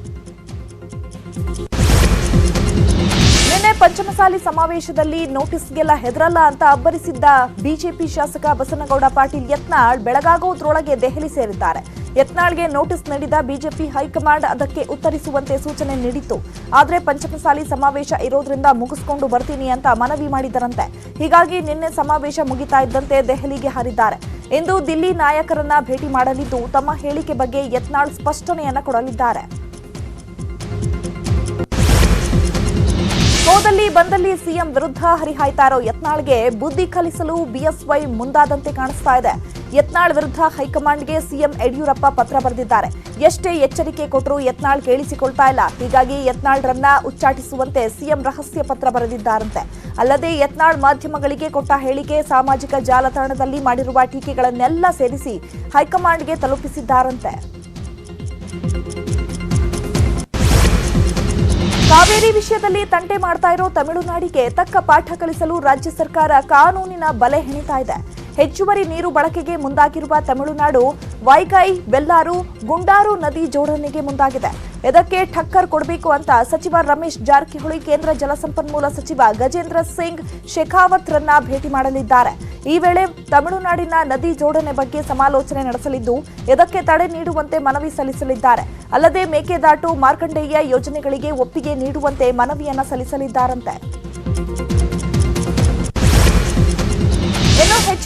ನಿನ್ನೆ ಪಂಚಮಸಾಲಿ ಸಮಾವೇಶದಲ್ಲಿ ನೋಟಿಸ್ಗೆಲ್ಲ ಹೆದರಲ್ಲ ಅಂತ ಅಬ್ಬರಿಸಿದ್ದ ಬಿಜೆಪಿ ಶಾಸಕ ಬಸನಗೌಡ ಪಾಟೀಲ್ ಯತ್ನಾಳ್ ಬೆಳಗಾಗೋದ್ರೊಳಗೆ ದೆಹಲಿ ಸೇರಿದ್ದಾರೆ. ಯತ್ನಾಳ್ಗೆ ನೋಟಿಸ್ ನೀಡಿದ ಬಿಜೆಪಿ ಹೈಕಮಾಂಡ್ ಅದಕ್ಕೆ ಉತ್ತರಿಸುವಂತೆ ಸೂಚನೆ ನೀಡಿತ್ತು. ಆದರೆ ಪಂಚಮಸಾಲಿ ಸಮಾವೇಶ ಇರೋದ್ರಿಂದ ಮುಗಿಸ್ಕೊಂಡು ಬರ್ತೀನಿ ಅಂತ ಮನವಿ ಮಾಡಿದರಂತೆ. ಹೀಗಾಗಿ ನಿನ್ನೆ ಸಮಾವೇಶ ಮುಗಿತಾ ಇದ್ದಂತೆ ದೆಹಲಿಗೆ ಹಾರಿದ್ದಾರೆ. ಇಂದು ದಿಲ್ಲಿ ನಾಯಕರನ್ನ ಭೇಟಿ ಮಾಡಲಿದ್ದು ತಮ್ಮ ಹೇಳಿಕೆ ಬಗ್ಗೆ ಯತ್ನಾಳ್ ಸ್ಪಷ್ಟನೆಯನ್ನ ಕೊಡಲಿದ್ದಾರೆ. ಹೋದಲ್ಲಿ ಬಂದಲ್ಲಿ ಸಿಎಂ ವಿರುದ್ಧ ಹರಿಹಾಯ್ತಾ ಇರೋ ಯತ್ನಾಳ್ಗೆ ಬುದ್ಧಿ ಕಲಿಸಲು ಬಿಎಸ್ವೈ ಮುಂದಾದಂತೆ ಕಾಣಿಸ್ತಾ ಇದೆ. ಯತ್ನಾಳ್ ವಿರುದ್ಧ ಹೈಕಮಾಂಡ್ಗೆ ಸಿಎಂ ಯಡಿಯೂರಪ್ಪ ಪತ್ರ ಬರೆದಿದ್ದಾರೆ. ಎಷ್ಟೇ ಎಚ್ಚರಿಕೆ ಕೊಟ್ಟರೂ ಯತ್ನಾಳ್ ಕೇಳಿಸಿಕೊಳ್ತಾ ಇಲ್ಲ. ಹೀಗಾಗಿ ಯತ್ನಾಳ್ರನ್ನ ಉಚ್ಚಾಟಿಸುವಂತೆ ಸಿಎಂ ರಹಸ್ಯ ಪತ್ರ ಬರೆದಿದ್ದಾರಂತೆ. ಅಲ್ಲದೆ ಯತ್ನಾಳ್ ಮಾಧ್ಯಮಗಳಿಗೆ ಕೊಟ್ಟ ಹೇಳಿಕೆ ಸಾಮಾಜಿಕ ಜಾಲತಾಣದಲ್ಲಿ ಮಾಡಿರುವ ಟೀಕೆಗಳನ್ನೆಲ್ಲ ಸೇರಿಸಿ ಹೈಕಮಾಂಡ್ಗೆ ತಲುಪಿಸಿದ್ದಾರಂತೆ. ಕಾವೇರಿ ವಿಷಯದಲ್ಲಿ ತಂಟೆ ಮಾಡ್ತಾ ಇರೋ ತಮಿಳುನಾಡಿಗೆ ತಕ್ಕ ಪಾಠ ಕಲಿಸಲು ರಾಜ್ಯ ಸರ್ಕಾರ ಕಾನೂನಿನ ಬಲೆ ಹೆಣಿತಾ ಇದೆ. ಹೆಚ್ಚುವರಿ ನೀರು ಬಳಕೆಗೆ ಮುಂದಾಗಿರುವ ತಮಿಳುನಾಡು, ವೈಗೈ, ಬೆಲ್ಲಾರು, ಗುಂಡಾರು ನದಿ ಜೋಡಣೆಗೆ ಮುಂದಾಗಿದೆ. ಇದಕ್ಕೆ ಠಕ್ಕರ್ ಕೊಡಬೇಕು ಅಂತ ಸಚಿವ ರಮೇಶ್ ಜಾರಕಿಹೊಳಿ ಕೇಂದ್ರ ಜಲಸಂಪನ್ಮೂಲ ಸಚಿವ ಗಜೇಂದ್ರ ಸಿಂಗ್ ಶೇಖಾವತ್ ರನ್ನ ಭೇಟಿ ಮಾಡಲಿದ್ದಾರೆ. ಈ ವೇಳೆ ತಮಿಳುನಾಡಿನ ನದಿ ಜೋಡಣೆ ಬಗ್ಗೆ ಸಮಾಲೋಚನೆ ನಡೆಸಲಿದ್ದು ಇದಕ್ಕೆ ತಡೆ ನೀಡುವಂತೆ ಮನವಿ ಸಲ್ಲಿಸಲಿದ್ದಾರೆ. ಅಲ್ಲದೆ ಮೇಕೆದಾಟು ಮಾರ್ಕಂಡೇಯ ಯೋಜನೆಗಳಿಗೆ ಒಪ್ಪಿಗೆ ನೀಡುವಂತೆ ಮನವಿಯನ್ನ ಸಲ್ಲಿಸಲಿದ್ದಾರಂತೆ.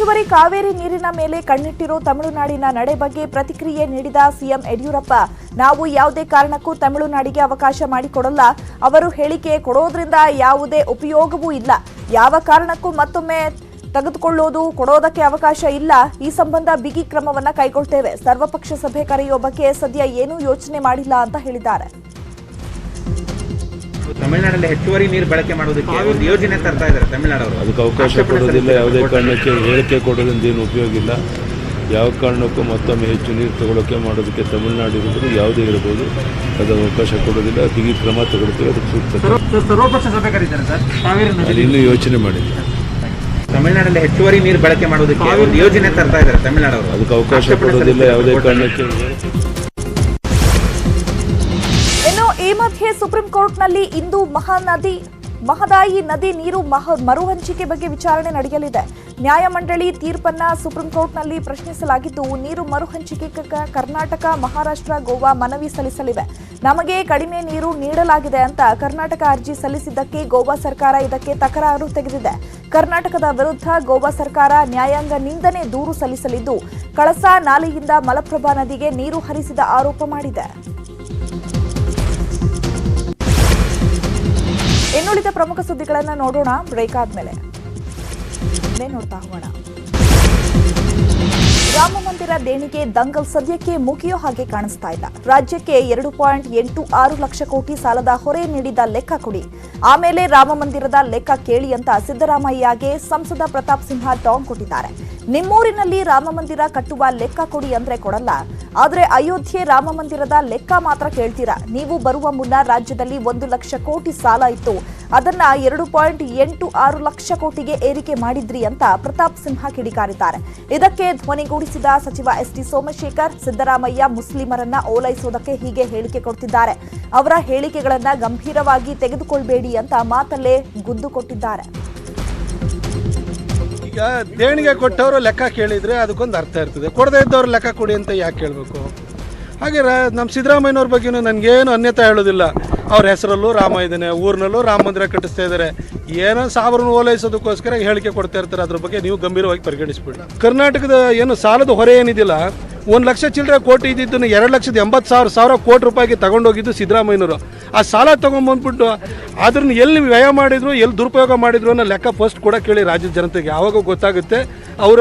ಹೆಚ್ಚುವರಿ ಕಾವೇರಿ ನೀರಿನ ಮೇಲೆ ಕಣ್ಣಿಟ್ಟಿರೋ ತಮಿಳುನಾಡಿನ ನಡೆ ಬಗ್ಗೆ ಪ್ರತಿಕ್ರಿಯೆ ನೀಡಿದ ಸಿಎಂ ಯಡಿಯೂರಪ್ಪ, ನಾವು ಯಾವುದೇ ಕಾರಣಕ್ಕೂ ತಮಿಳುನಾಡಿಗೆ ಅವಕಾಶ ಮಾಡಿಕೊಡಲ್ಲ. ಅವರು ಹೇಳಿಕೆ ಕೊಡೋದ್ರಿಂದ ಯಾವುದೇ ಉಪಯೋಗವೂ ಇಲ್ಲ. ಯಾವ ಕಾರಣಕ್ಕೂ ಮತ್ತೊಮ್ಮೆ ತೆಗೆದುಕೊಳ್ಳೋದು, ಕೊಡೋದಕ್ಕೆ ಅವಕಾಶ ಇಲ್ಲ. ಈ ಸಂಬಂಧ ಬಿಗಿ ಕ್ರಮವನ್ನ ಕೈಗೊಳ್ತೇವೆ. ಸರ್ವಪಕ್ಷ ಸಭೆ ಕರೆಯುವ ಬಗ್ಗೆ ಸದ್ಯ ಏನೂ ಯೋಚನೆ ಮಾಡಿಲ್ಲ ಅಂತ ಹೇಳಿದ್ದಾರೆ. ತಮಿಳುನಾಡಲ್ಲಿ ಹೆಚ್ಚುವರಿ ನೀರು ಬಳಕೆ ಮಾಡೋದಕ್ಕೆ ಒಂದು ಯೋಜನೆ ತರ್ತಾ ಇದ್ದಾರೆ ತಮಿಳುನಾಡವರು. ಅದಕ್ಕೆ ಅವಕಾಶ ಕೊಡೋದಿಲ್ಲ. ಯಾವುದೇ ಕಾರಣಕ್ಕೆ ಹೇಳಿಕೆ ಕೊಡೋದ್ರಿಂದ ಏನು ಉಪಯೋಗ ಇಲ್ಲ. ಯಾವ ಕಾರಣಕ್ಕೂ ಮತ್ತೊಮ್ಮೆ ಹೆಚ್ಚು ನೀರು ತಗೊಳ್ಳೋಕೆ ಮಾಡೋದಕ್ಕೆ ತಮಿಳುನಾಡು ಇರ್ಬೋದು ಯಾವುದೇ ಇರ್ಬೋದು. ಅದಕ್ಕೆ ಅವಕಾಶ ಕೊಡೋದಿಲ್ಲ. ಬಿಗಿ ಕ್ರಮ ತಗೊಳ್ತೀವಿ. ಅದಕ್ಕೆ ಸೂಕ್ತ ಅದು ಇನ್ನೂ ಯೋಚನೆ ಮಾಡಿಲ್ಲ. ತಮಿಳುನಾಡಲ್ಲಿ ಹೆಚ್ಚುವರಿ ನೀರು ಬಳಕೆ ಮಾಡೋದಕ್ಕೆ ಒಂದು ಯೋಜನೆ ತರ್ತಾ ಇದ್ದಾರೆ ತಮಿಳುನಾಡವರು. ಅದಕ್ಕೆ ಅವಕಾಶ ಕೊಡೋದಿಲ್ಲ. ಯಾವುದೇ ಕಾರಣಕ್ಕೆ ಸುಪ್ರೀಂ ಕೋರ್ಟ್ನಲ್ಲಿ ಇಂದು ಮಹಾನದಿ ಮಹದಾಯಿ ನದಿ ನೀರು ಮಹ ಮರುಹಂಚಿಕೆ ಬಗ್ಗೆ ವಿಚಾರಣೆ ನಡೆಯಲಿದೆ. ನ್ಯಾಯಮಂಡಳಿ ತೀರ್ಪನ್ನ ಸುಪ್ರೀಂ ಕೋರ್ಟ್ನಲ್ಲಿ ಪ್ರಶ್ನಿಸಲಾಗಿದ್ದು, ನೀರು ಮರುಹಂಚಿಕೆ ಕರ್ನಾಟಕ, ಮಹಾರಾಷ್ಟ್ರ, ಗೋವಾ ಮನವಿ ಸಲ್ಲಿಸಲಿವೆ. ನಮಗೆ ಕಡಿಮೆ ನೀರು ನೀಡಲಾಗಿದೆ ಅಂತ ಕರ್ನಾಟಕ ಅರ್ಜಿ ಸಲ್ಲಿಸಿದ್ದಕ್ಕೆ ಗೋವಾ ಸರ್ಕಾರ ಇದಕ್ಕೆ ತಕರಾರು ತೆಗೆದಿದೆ. ಕರ್ನಾಟಕದ ವಿರುದ್ಧ ಗೋವಾ ಸರ್ಕಾರ ನ್ಯಾಯಾಂಗ ನಿಂದನೆ ದೂರು ಸಲ್ಲಿಸಲಿದ್ದು, ಕಳಸಾ ನಾಲೆಯಿಂದ ಮಲಪ್ರಭಾ ನದಿಗೆ ನೀರು ಹರಿಸಿದ ಆರೋಪ ಮಾಡಿದೆ. ಇನ್ನುಳಿದ ಪ್ರಮುಖ ಸುದ್ದಿಗಳನ್ನ ನೋಡೋಣ. ಬ್ರೇಕ್ ಆದ್ಮೇಲೆ. ನೋಡ್ತಾ ಹೋಗೋಣ. ರಾಮ ಮಂದಿರ ದೇಣಿಗೆ ದಂಗಲ್ ಸದ್ಯಕ್ಕೆ ಮುಗಿಯೋ ಹಾಗೆ ಕಾಣಿಸ್ತಾ ಇಲ್ಲ. ರಾಜ್ಯಕ್ಕೆ ಎರಡು ಪಾಯಿಂಟ್ ಎಂಟು ಆರು ಲಕ್ಷ ಕೋಟಿ ಸಾಲದ ಹೊರೆ ನೀಡಿದ ಲೆಕ್ಕ ಕೊಡಿ. ಆಮೇಲೆ ರಾಮ ಮಂದಿರದ ಲೆಕ್ಕ ಕೇಳಿ ಅಂತ ಸಿದ್ದರಾಮಯ್ಯಗೆ ಸಂಸದ ಪ್ರತಾಪ್ ಸಿಂಹ ಟಾಂಗ್ ಕೊಟ್ಟಿದ್ದಾರೆ. ನಿಮ್ಮೂರಿನಲ್ಲಿ ರಾಮ ಮಂದಿರ ಕಟ್ಟುವ ಲೆಕ್ಕ ಕೊಡಿ ಅಂದ್ರೆ ಕೊಡಲ್ಲ. ಆದ್ರೆ ಅಯೋಧ್ಯೆ ರಾಮ ಮಂದಿರದ ಲೆಕ್ಕ ಮಾತ್ರ ಕೇಳ್ತೀರಾ? ನೀವು ಬರುವ ಮುನ್ನ ರಾಜ್ಯದಲ್ಲಿ ಒಂದು ಲಕ್ಷ ಕೋಟಿ ಸಾಲ ಇತ್ತು. ಅದನ್ನ ಎರಡು ಪಾಯಿಂಟ್ ಎಂಟು ಆರು ಲಕ್ಷ ಕೋಟಿಗೆ ಏರಿಕೆ ಮಾಡಿದ್ರಿ ಅಂತ ಪ್ರತಾಪ್ ಸಿಂಹ ಕಿಡಿಕಾರಿದ್ದಾರೆ. ಇದಕ್ಕೆ ಧ್ವನಿಗೂಡಿಸಿದ ಸಚಿವ ಎಸ್ ಟಿ ಸೋಮಶೇಖರ್, ಸಿದ್ದರಾಮಯ್ಯ ಮುಸ್ಲಿಮರನ್ನ ಓಲೈಸೋದಕ್ಕೆ ಹೀಗೆ ಹೇಳಿಕೆ ಕೊಡ್ತಿದ್ದಾರೆ. ಅವರ ಹೇಳಿಕೆಗಳನ್ನ ಗಂಭೀರವಾಗಿ ತೆಗೆದುಕೊಳ್ಬೇಡಿ ಅಂತ ಮಾತಲ್ಲೇ ಗುದ್ದು ಕೊಟ್ಟಿದ್ದಾರೆ. ಈಗ ದೇಣಿಗೆ ಕೊಟ್ಟವರು ಲೆಕ್ಕ ಕೇಳಿದ್ರೆ ಅದಕ್ಕೊಂದು ಅರ್ಥ ಇರ್ತದೆ. ಕೊಡದೇ ಇದ್ದವ್ರು ಲೆಕ್ಕ ಕೊಡಿ ಅಂತ ಯಾಕೆ ಕೇಳಬೇಕು? ಹಾಗೆ ರಾ- ನಮ್ಮ ಸಿದ್ದರಾಮಯ್ಯನವ್ರ ಬಗ್ಗೆನೂ ನನಗೇನು ಅನ್ಯತಾ ಹೇಳೋದಿಲ್ಲ. ಅವ್ರ ಹೆಸರಲ್ಲೂ ರಾಮ ಇದ್ದಾನೆ, ಊರಿನಲ್ಲೂ ರಾಮ ಮಂದಿರ ಕಟ್ಟಿಸ್ತಾ ಇದ್ದಾರೆ. ಏನೋ ಸಾವಿರನ ಓಲೈಸೋದಕ್ಕೋಸ್ಕರ ಹೇಳಿಕೆ ಕೊಡ್ತಾ ಇರ್ತಾರೆ, ಅದ್ರ ಬಗ್ಗೆ ನೀವು ಗಂಭೀರವಾಗಿ ಪರಿಗಣಿಸ್ಬಿಡಿ. ಕರ್ನಾಟಕದ ಏನು ಸಾಲದ ಹೊರೆ ಏನಿದಿಲ್ಲ, ಒಂದು ಲಕ್ಷ ಚಿಲ್ಲರೆ ಕೋಟಿ ಇದ್ದಿದ್ದನ್ನು ಎರಡು ಲಕ್ಷದ ಎಂಬತ್ತು ಸಾವಿರ ಸಾವಿರ ಕೋಟಿ ರೂಪಾಯಿಗೆ ತಗೊಂಡೋಗಿದ್ದು ಸಿದ್ದರಾಮಯ್ಯನವರು. ಆ ಸಾಲ ತೊಗೊಂಬಂದ್ಬಿಟ್ಟು ಅದನ್ನು ಎಲ್ಲಿ ವ್ಯಯ ಮಾಡಿದ್ರು, ಎಲ್ಲಿ ದುರುಪಯೋಗ ಮಾಡಿದ್ರು ಅನ್ನೋ ಲೆಕ್ಕ ಫಸ್ಟ್ ಕೂಡ ಕೇಳಿ ರಾಜ್ಯದ ಜನತೆಗೆ. ಯಾವಾಗ ಗೊತ್ತಾಗುತ್ತೆ ಅವರ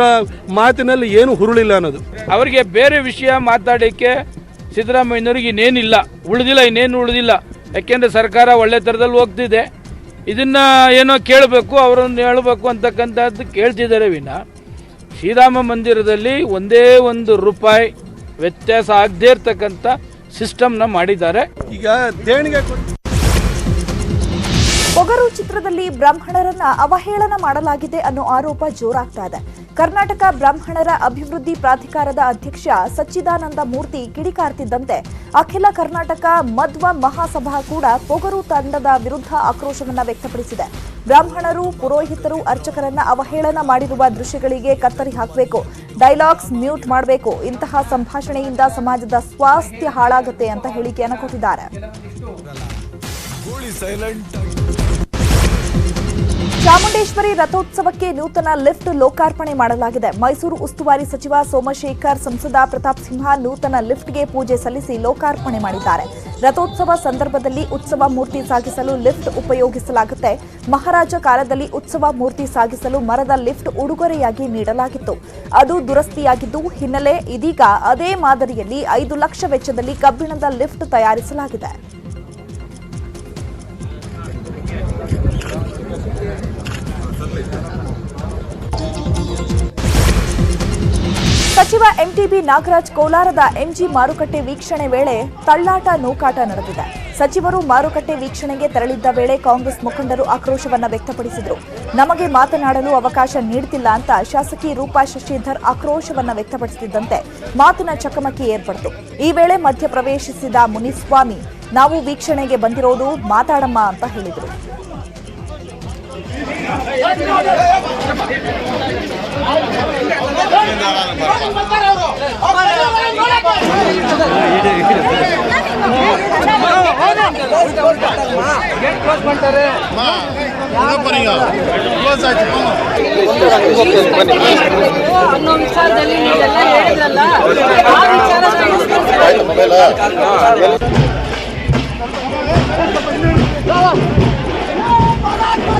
ಮಾತಿನಲ್ಲಿ ಏನು ಹುರುಳಿಲ್ಲ ಅನ್ನೋದು. ಅವರಿಗೆ ಬೇರೆ ವಿಷಯ ಮಾತಾಡಲಿಕ್ಕೆ ಸಿದ್ದರಾಮಯ್ಯನವ್ರಿಗೆ ಇನ್ನೇನಿಲ್ಲ. ಉಳಿದಿಲ್ಲ, ಇನ್ನೇನು ಉಳಿದಿಲ್ಲ. ಯಾಕೆಂದರೆ ಸರ್ಕಾರ ಒಳ್ಳೆ ಥರದಲ್ಲಿ ಹೋಗ್ತಿದೆ. ಇದನ್ನ ಏನೋ ಕೇಳಬೇಕು ಅವರನ್ನು ಹೇಳಬೇಕು ಅಂತಕ್ಕಂಥದ್ದು ಕೇಳ್ತಿದ್ದಾರೆ ವಿನ. ಶ್ರೀರಾಮ ಮಂದಿರದಲ್ಲಿ ಒಂದೇ ಒಂದು ರೂಪಾಯಿ ವ್ಯತ್ಯಾಸ ಆಗದೇ ಇರತಕ್ಕಂಥ ಸಿಸ್ಟಮ್ನ ಮಾಡಿದ್ದಾರೆ. ಈಗ ದೇಣಿಗೆ ಚಿತ್ರದಲ್ಲಿ ಬ್ರಾಹ್ಮಣರನ್ನ ಅವಹೇಳನ ಮಾಡಲಾಗಿದೆ ಅನ್ನೋ ಆರೋಪ ಜೋರಾಗ್ತಾ ಇದೆ. ಕರ್ನಾಟಕ ಬ್ರಾಹ್ಮಣರ ಅಭಿವೃದ್ಧಿ ಪ್ರಾಧಿಕಾರದ ಅಧ್ಯಕ್ಷ ಸಚ್ಚಿದಾನಂದ ಮೂರ್ತಿ ಕಿಡಿಕಾರ್ತಿದ್ದಂತೆ ಅಖಿಲ ಕರ್ನಾಟಕ ಮಧ್ವ ಮಹಾಸಭಾ ಕೂಡ ಪೊಗರು ತಂಡದ ವಿರುದ್ಧ ಆಕ್ರೋಶವನ್ನು ವ್ಯಕ್ತಪಡಿಸಿದೆ. ಬ್ರಾಹ್ಮಣರು, ಪುರೋಹಿತರು, ಅರ್ಚಕರನ್ನ ಅವಹೇಳನ ಮಾಡಿರುವ ದೃಶ್ಯಗಳಿಗೆ ಕತ್ತರಿ ಹಾಕಬೇಕು. ಡೈಲಾಗ್ಸ್ ಮ್ಯೂಟ್ ಮಾಡಬೇಕು. ಇಂತಹ ಸಂಭಾಷಣೆಯಿಂದ ಸಮಾಜದ ಸ್ವಾಸ್ಥ್ಯ ಹಾಳಾಗುತ್ತೆ ಅಂತ ಹೇಳಿಕೆಯನ್ನು ಕೊಟ್ಟಿದ್ದಾರೆ. ಚಾಮುಂಡೇಶ್ವರಿ ರಥೋತ್ಸವಕ್ಕೆ ನೂತನ ಲಿಫ್ಟ್ ಲೋಕಾರ್ಪಣೆ ಮಾಡಲಾಗಿದೆ. ಮೈಸೂರು ಉಸ್ತುವಾರಿ ಸಚಿವ ಸೋಮಶೇಖರ್, ಸಂಸದ ಪ್ರತಾಪ್ ಸಿಂಹ ನೂತನ ಲಿಫ್ಟ್ಗೆ ಪೂಜೆ ಸಲ್ಲಿಸಿ ಲೋಕಾರ್ಪಣೆ ಮಾಡಿದ್ದಾರೆ. ರಥೋತ್ಸವ ಸಂದರ್ಭದಲ್ಲಿ ಉತ್ಸವ ಮೂರ್ತಿ ಸಾಗಿಸಲು ಲಿಫ್ಟ್ ಉಪಯೋಗಿಸಲಾಗುತ್ತೆ. ಮಹಾರಾಜ ಕಾಲದಲ್ಲಿ ಉತ್ಸವ ಮೂರ್ತಿ ಸಾಗಿಸಲು ಮರದ ಲಿಫ್ಟ್ ಉಡುಗೊರೆಯಾಗಿ ನೀಡಲಾಗಿತ್ತು. ಅದು ದುರಸ್ತಿಯಾಗಿದ್ದು, ಹಿನ್ನೆಲೆ ಇದೀಗ ಅದೇ ಮಾದರಿಯಲ್ಲಿ ಐದು ಲಕ್ಷ ವೆಚ್ಚದಲ್ಲಿ ಕಬ್ಬಿಣದ ಲಿಫ್ಟ್ ತಯಾರಿಸಲಾಗಿದೆ. ಸಚಿವ ಎಂಟಿಬಿ ನಾಗರಾಜ್ ಕೋಲಾರದ ಎಂಜಿ ಮಾರುಕಟ್ಟೆ ವೀಕ್ಷಣೆ ವೇಳೆ ತಳ್ಳಾಟ ನೂಕಾಟ ನಡೆದಿದೆ. ಸಚಿವರು ಮಾರುಕಟ್ಟೆ ವೀಕ್ಷಣೆಗೆ ತೆರಳಿದ್ದ ವೇಳೆ ಕಾಂಗ್ರೆಸ್ ಮುಖಂಡರು ಆಕ್ರೋಶವನ್ನು ವ್ಯಕ್ತಪಡಿಸಿದರು. ನಮಗೆ ಮಾತನಾಡಲು ಅವಕಾಶ ನೀಡುತ್ತಿಲ್ಲ ಅಂತ ಶಾಸಕಿ ರೂಪಾ ಶಶಿಧರ್ ಆಕ್ರೋಶವನ್ನು ವ್ಯಕ್ತಪಡಿಸುತ್ತಿದ್ದಂತೆ ಮಾತಿನ ಚಕಮಕಿ ಏರ್ಪಡಿತು. ಈ ವೇಳೆ ಮಧ್ಯಪ್ರವೇಶಿಸಿದ ಮುನಿಸ್ವಾಮಿ, ನಾವು ವೀಕ್ಷಣೆಗೆ ಬಂದಿರೋದು ಮಾತಾಡಮ್ಮ ಅಂತ ಹೇಳಿದರು. ಅನ್ನೋ ವಿಚಾರದಲ್ಲಿ ನೀವೆಲ್ಲ ಹೇಳಿದ್ರಲ್ಲ ಆ ವಿಚಾರ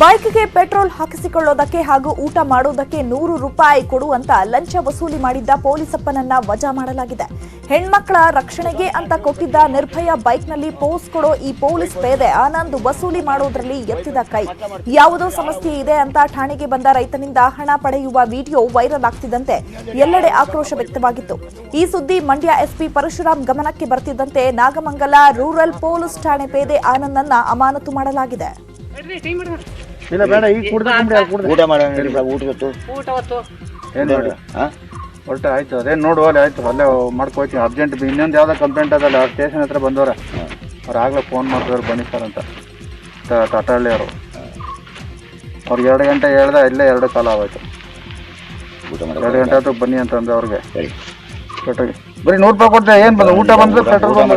ಬೈಕ್ಗೆ ಪೆಟ್ರೋಲ್ ಹಾಕಿಸಿಕೊಳ್ಳೋದಕ್ಕೆ ಹಾಗೂ ಊಟ ಮಾಡೋದಕ್ಕೆ ನೂರು ರೂಪಾಯಿ ಕೊಡುವಂತ ಲಂಚ ವಸೂಲಿ ಮಾಡಿದ್ದ ಪೊಲೀಸಪ್ಪನನ್ನ ವಜಾ ಮಾಡಲಾಗಿದೆ. ಹೆಣ್ಮಕ್ಳ ರಕ್ಷಣೆಗೆ ಅಂತ ಕೊಟ್ಟಿದ್ದ ನಿರ್ಭಯ ಬೈಕ್ನಲ್ಲಿ ಪೋಸ್ ಕೊಡೋ ಈ ಪೊಲೀಸ್ ಪೇದೆ ಆನಂದ್ ವಸೂಲಿ ಮಾಡೋದ್ರಲ್ಲಿ ಎತ್ತಿದ ಕೈ. ಯಾವುದೋ ಸಮಸ್ಯೆ ಇದೆ ಅಂತ ಠಾಣೆಗೆ ಬಂದ ರೈತನಿಂದ ಹಣ ಪಡೆಯುವ ವಿಡಿಯೋ ವೈರಲ್ ಆಗ್ತಿದ್ದಂತೆ ಎಲ್ಲೆಡೆ ಆಕ್ರೋಶ ವ್ಯಕ್ತವಾಗಿತ್ತು. ಈ ಸುದ್ದಿ ಮಂಡ್ಯ ಎಸ್ಪಿ ಪರಶುರಾಮ್ ಗಮನಕ್ಕೆ ಬರ್ತಿದ್ದಂತೆ ನಾಗಮಂಗಲ ರೂರಲ್ ಪೊಲೀಸ್ ಠಾಣೆ ಪೇದೆ ಆನಂದನ್ನ ಅಮಾನತು ಮಾಡಲಾಗಿದೆ. ಇಲ್ಲ ಬೇಡ ಈಗ ಕುಡ್ದು ಊಟ ಮಾಡೋಣ ಊಟ ಗೊತ್ತು ಊಟ ಹೊತ್ತು. ಏನು ನೋಡಿ. ಒಟ್ಟು ಆಯ್ತು ಅದೇನು ನೋಡು ಅಲ್ಲಿ ಆಯ್ತು ಅಲ್ಲೇ ಮಾಡ್ಕೋತೀನಿ ಅರ್ಜೆಂಟ್ ಇನ್ನೊಂದು ಯಾವ್ದೋ ಕಂಪ್ಲೇಂಟ್ ಅದಲ್ಲ ಸ್ಟೇಷನ್ ಹತ್ರ ಬಂದವ್ರೆ. ಅವ್ರು ಆಗಲೇ ಫೋನ್ ಮಾಡಿದ್ರು ಬನ್ನಿ ಸರ್ ಅಂತ. ತಟಳ್ಳಿ ಅವರು. ಅವ್ರಿಗೆ ಎರಡು ಗಂಟೆ ಹೇಳ್ದೆ ಇಲ್ಲೇ ಎರಡು ಕಾಲ ಆಗೋಯ್ತು. ಎರಡು ಗಂಟೆ ಆಯ್ತು ಬನ್ನಿ ಅಂತಂದ್ರೆ ಅವ್ರಿಗೆ. ಪೆಟ್ರೋಲ್ ಬರೀ ನೂರು ರೂಪಾಯಿ ಕೊಡ್ತೆ ಏನು ಬಂದ ಊಟ ಬಂದ್ರೆ ಪೆಟ್ರೋಲ್ ಬಂದ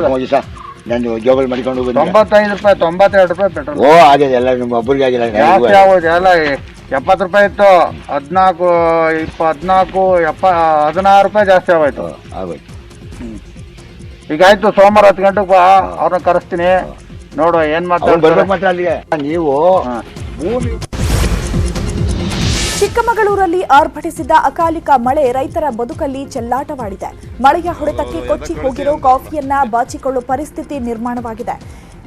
ನಾನು ಜೋಬಲ್ ಮಾಡಿಕೊಂಡು ಬಂದೆ ತೊಂಬತ್ತೈದು ರೂಪಾಯಿ ತೊಂಬತ್ತೆರಡು ರೂಪಾಯಿ ಪೆಟ್ರೋಲ್ ಓ ಆಗಿದೆ ಎಲ್ಲ ನಿಮ್ಮ ಒಬ್ಬರಿಗೆ ಆಗಿಲ್ಲ ಜಾಸ್ತಿ ಆಗೋಯ್ತು. ಎಲ್ಲ ಎಪ್ಪತ್ತು ರೂಪಾಯಿ ಇತ್ತು ಹದಿನಾಲ್ಕು ಇಪ್ಪ ಹದಿನಾಲ್ಕು ಎಪ್ಪ ಹದಿನಾರು ರೂಪಾಯಿ ಜಾಸ್ತಿ ಆಗೋಯ್ತು. ಆಗೋಯ್ತು. ಈಗ ಆಯ್ತು ಸೋಮವಾರ ಹತ್ತು ಗಂಟೆಗೆ ಬಾ ಅವ್ರನ್ನ ಕರೆಸ್ತೀನಿ. ನೋಡು ಏನ್ ಅವ್ರು ಬರ್ಬೇಕು ಮಾಡ್ತಾರೆ ಮಾತ್ರ ಅಲ್ಲಿಗೆ. ನೀವು ಭೂಮಿ ಚಿಕ್ಕಮಗಳೂರಲ್ಲಿ ಆರ್ಭಟಿಸಿದ ಅಕಾಲಿಕ ಮಳೆ ರೈತರ ಬದುಕಲ್ಲಿ ಚೆಲ್ಲಾಟವಾಡಿದೆ. ಮಳೆಯ ಹೊಡೆತಕ್ಕೆ ಕೊಚ್ಚಿ ಹೋಗಿರೋ ಕಾಫಿಯನ್ನ ಬಾಚಿಕೊಳ್ಳುವ ಪರಿಸ್ಥಿತಿ ನಿರ್ಮಾಣವಾಗಿದೆ.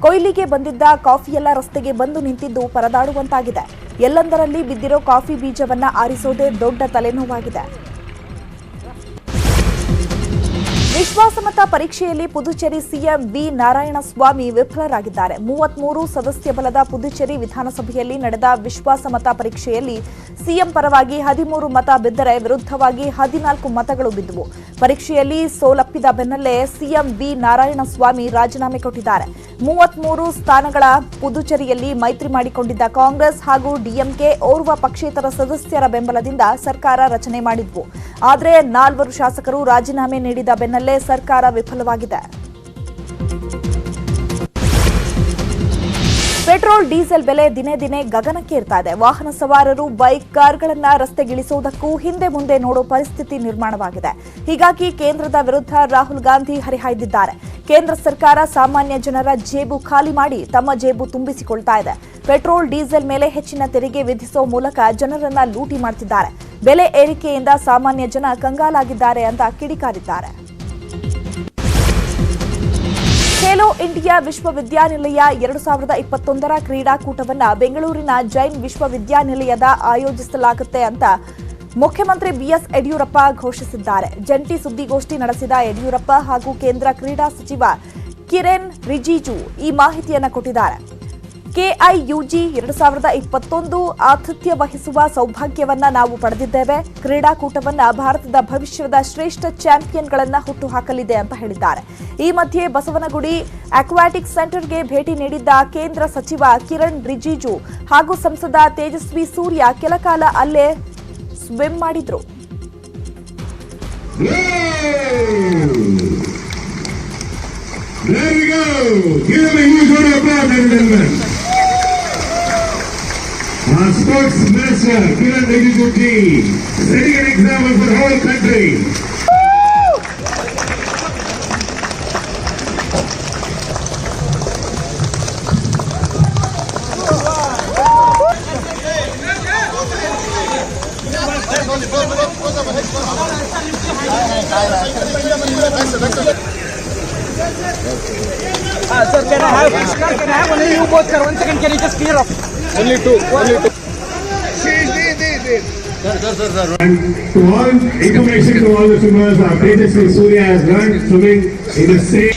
ಕೊಯ್ಲಿಗೆ ಬಂದಿದ್ದ ಕಾಫಿಯೆಲ್ಲ ರಸ್ತೆಗೆ ಬಂದು ನಿಂತಿದ್ದು ಪರದಾಡುವಂತಾಗಿದೆ. ಎಲ್ಲಂದರಲ್ಲಿ ಬಿದ್ದಿರೋ ಕಾಫಿ ಬೀಜವನ್ನ ಆರಿಸೋದೇ ದೊಡ್ಡ ತಲೆನೋವಾಗಿದೆ. ವಿಶ್ವಾಸಮತ ಪರೀಕ್ಷೆಯಲ್ಲಿ ಪುದುಚೇರಿ ಸಿಎಂ ವಿ ನಾರಾಯಣಸ್ವಾಮಿ ವಿಫಲರಾಗಿದ್ದಾರೆ. ಮೂವತ್ಮೂರು ಸದಸ್ಯ ಬಲದ ಪುದುಚೇರಿ ವಿಧಾನಸಭೆಯಲ್ಲಿ ನಡೆದ ವಿಶ್ವಾಸಮತ ಪರೀಕ್ಷೆಯಲ್ಲಿ ಸಿಎಂ ಪರವಾಗಿ ಹದಿಮೂರು ಮತ ಬಿದ್ದರೆ ವಿರುದ್ಧವಾಗಿ ಹದಿನಾಲ್ಕು ಮತಗಳು ಬಿದ್ದುವು. ಪರೀಕ್ಷೆಯಲ್ಲಿ ಸೋಲಪ್ಪಿದ ಬೆನ್ನಲ್ಲೇ ಸಿಎಂ ವಿ ನಾರಾಯಣಸ್ವಾಮಿ ರಾಜೀನಾಮೆ ಕೊಟ್ಟಿದ್ದಾರೆ. ಮೂವತ್ಮೂರು ಸ್ಥಾನಗಳ ಪುದುಚೇರಿಯಲ್ಲಿ ಮೈತ್ರಿ ಮಾಡಿಕೊಂಡಿದ್ದ ಕಾಂಗ್ರೆಸ್ ಹಾಗೂ ಡಿಎಂಕೆ ಓರ್ವ ಪಕ್ಷೇತರ ಸದಸ್ಯರ ಬೆಂಬಲದಿಂದ ಸರ್ಕಾರ ರಚನೆ ಮಾಡಿದ್ವು. ಆದರೆ ನಾಲ್ವರು ಶಾಸಕರು ರಾಜೀನಾಮೆ ನೀಡಿದ ಬೆನ್ನಲ್ಲೇ ಸರ್ಕಾರ ವಿಫಲವಾಗಿದೆ. ಪೆಟ್ರೋಲ್, ಡೀಸೆಲ್ ಬೆಲೆ ದಿನೇ ದಿನೇ ಗಗನಕ್ಕೆ ಇರ್ತಾ ಇದೆ. ವಾಹನ ಸವಾರರು, ಬೈಕ್ ಕಾರ್ಗಳನ್ನ ರಸ್ತೆಗಿಳಿಸುವುದಕ್ಕೂ ಹಿಂದೆ ಮುಂದೆ ನೋಡೋ ಪರಿಸ್ಥಿತಿ ನಿರ್ಮಾಣವಾಗಿದೆ. ಹೀಗಾಗಿ ಕೇಂದ್ರದ ವಿರುದ್ಧ ರಾಹುಲ್ ಗಾಂಧಿ ಹರಿಹಾಯ್ದಿದ್ದಾರೆ. ಕೇಂದ್ರ ಸರ್ಕಾರ ಸಾಮಾನ್ಯ ಜನರ ಜೇಬು ಖಾಲಿ ಮಾಡಿ ತಮ್ಮ ಜೇಬು ತುಂಬಿಸಿಕೊಳ್ತಾ ಇದೆ. ಪೆಟ್ರೋಲ್, ಡೀಸೆಲ್ ಮೇಲೆ ಹೆಚ್ಚಿನ ತೆರಿಗೆ ವಿಧಿಸೋ ಮೂಲಕ ಜನರನ್ನ ಲೂಟಿ ಮಾಡ್ತಿದ್ದಾರೆ. ಬೆಲೆ ಏರಿಕೆಯಿಂದ ಸಾಮಾನ್ಯ ಜನ ಕಂಗಾಲಾಗಿದ್ದಾರೆ ಅಂತ ಕಿಡಿಕಾರಿದ್ದಾರೆ. ಖೇಲೋ ಇಂಡಿಯಾ ವಿಶ್ವವಿದ್ಯಾನಿಲಯ ಎರಡು ಸಾವಿರದ ಇಪ್ಪತ್ತೊಂದರ ಕ್ರೀಡಾಕೂಟವನ್ನು ಬೆಂಗಳೂರಿನ ಜೈನ್ ವಿಶ್ವವಿದ್ಯಾನಿಲಯದ ಆಯೋಜಿಸಲಾಗುತ್ತೆ ಅಂತ ಮುಖ್ಯಮಂತ್ರಿ ಬಿಎಸ್ ಯಡಿಯೂರಪ್ಪ ಘೋಷಿಸಿದ್ದಾರೆ. ಜಂಟಿ ಸುದ್ದಿಗೋಷ್ಠಿ ನಡೆಸಿದ ಯಡಿಯೂರಪ್ಪ ಹಾಗೂ ಕೇಂದ್ರ ಕ್ರೀಡಾ ಸಚಿವ ಕಿರೆನ್ ರಿಜಿಜು ಈ ಮಾಹಿತಿಯನ್ನು ಕೊಟ್ಟಿದ್ದಾರೆ. ಕೆಐಯುಜಿ ಎರಡು ಸಾವಿರದ ಇಪ್ಪತ್ತೊಂದು ಆತಿಥ್ಯ ವಹಿಸುವ ಸೌಭಾಗ್ಯವನ್ನ ನಾವು ಪಡೆದಿದ್ದೇವೆ. ಕ್ರೀಡಾಕೂಟವನ್ನ ಭಾರತದ ಭವಿಷ್ಯದ ಶ್ರೇಷ್ಠ ಚಾಂಪಿಯನ್ಗಳನ್ನ ಹುಟ್ಟುಹಾಕಲಿದೆ ಅಂತ ಹೇಳಿದ್ದಾರೆ. ಈ ಮಧ್ಯೆ ಬಸವನಗುಡಿ ಅಕ್ವಾಟಿಕ್ ಸೆಂಟರ್ಗೆ ಭೇಟಿ ನೀಡಿದ್ದ ಕೇಂದ್ರ ಸಚಿವ ಕಿರಣ್ ರಿಜಿಜು ಹಾಗೂ ಸಂಸದ ತೇಜಸ್ವಿ ಸೂರ್ಯ ಕೆಲಕಾಲ ಅಲ್ಲೇ ಸ್ವಿಮ್ ಮಾಡಿದ್ರು. There we go. Give them sports minister, Kiran Rijiju ji, setting an example for the whole country. Ah, sir, can I have, sir, can I have only you both, sir? One second, can you just clear up? Only two. Only two. And to all information to all the swimmers, our Tejasvi Surya has learned swimming in the same.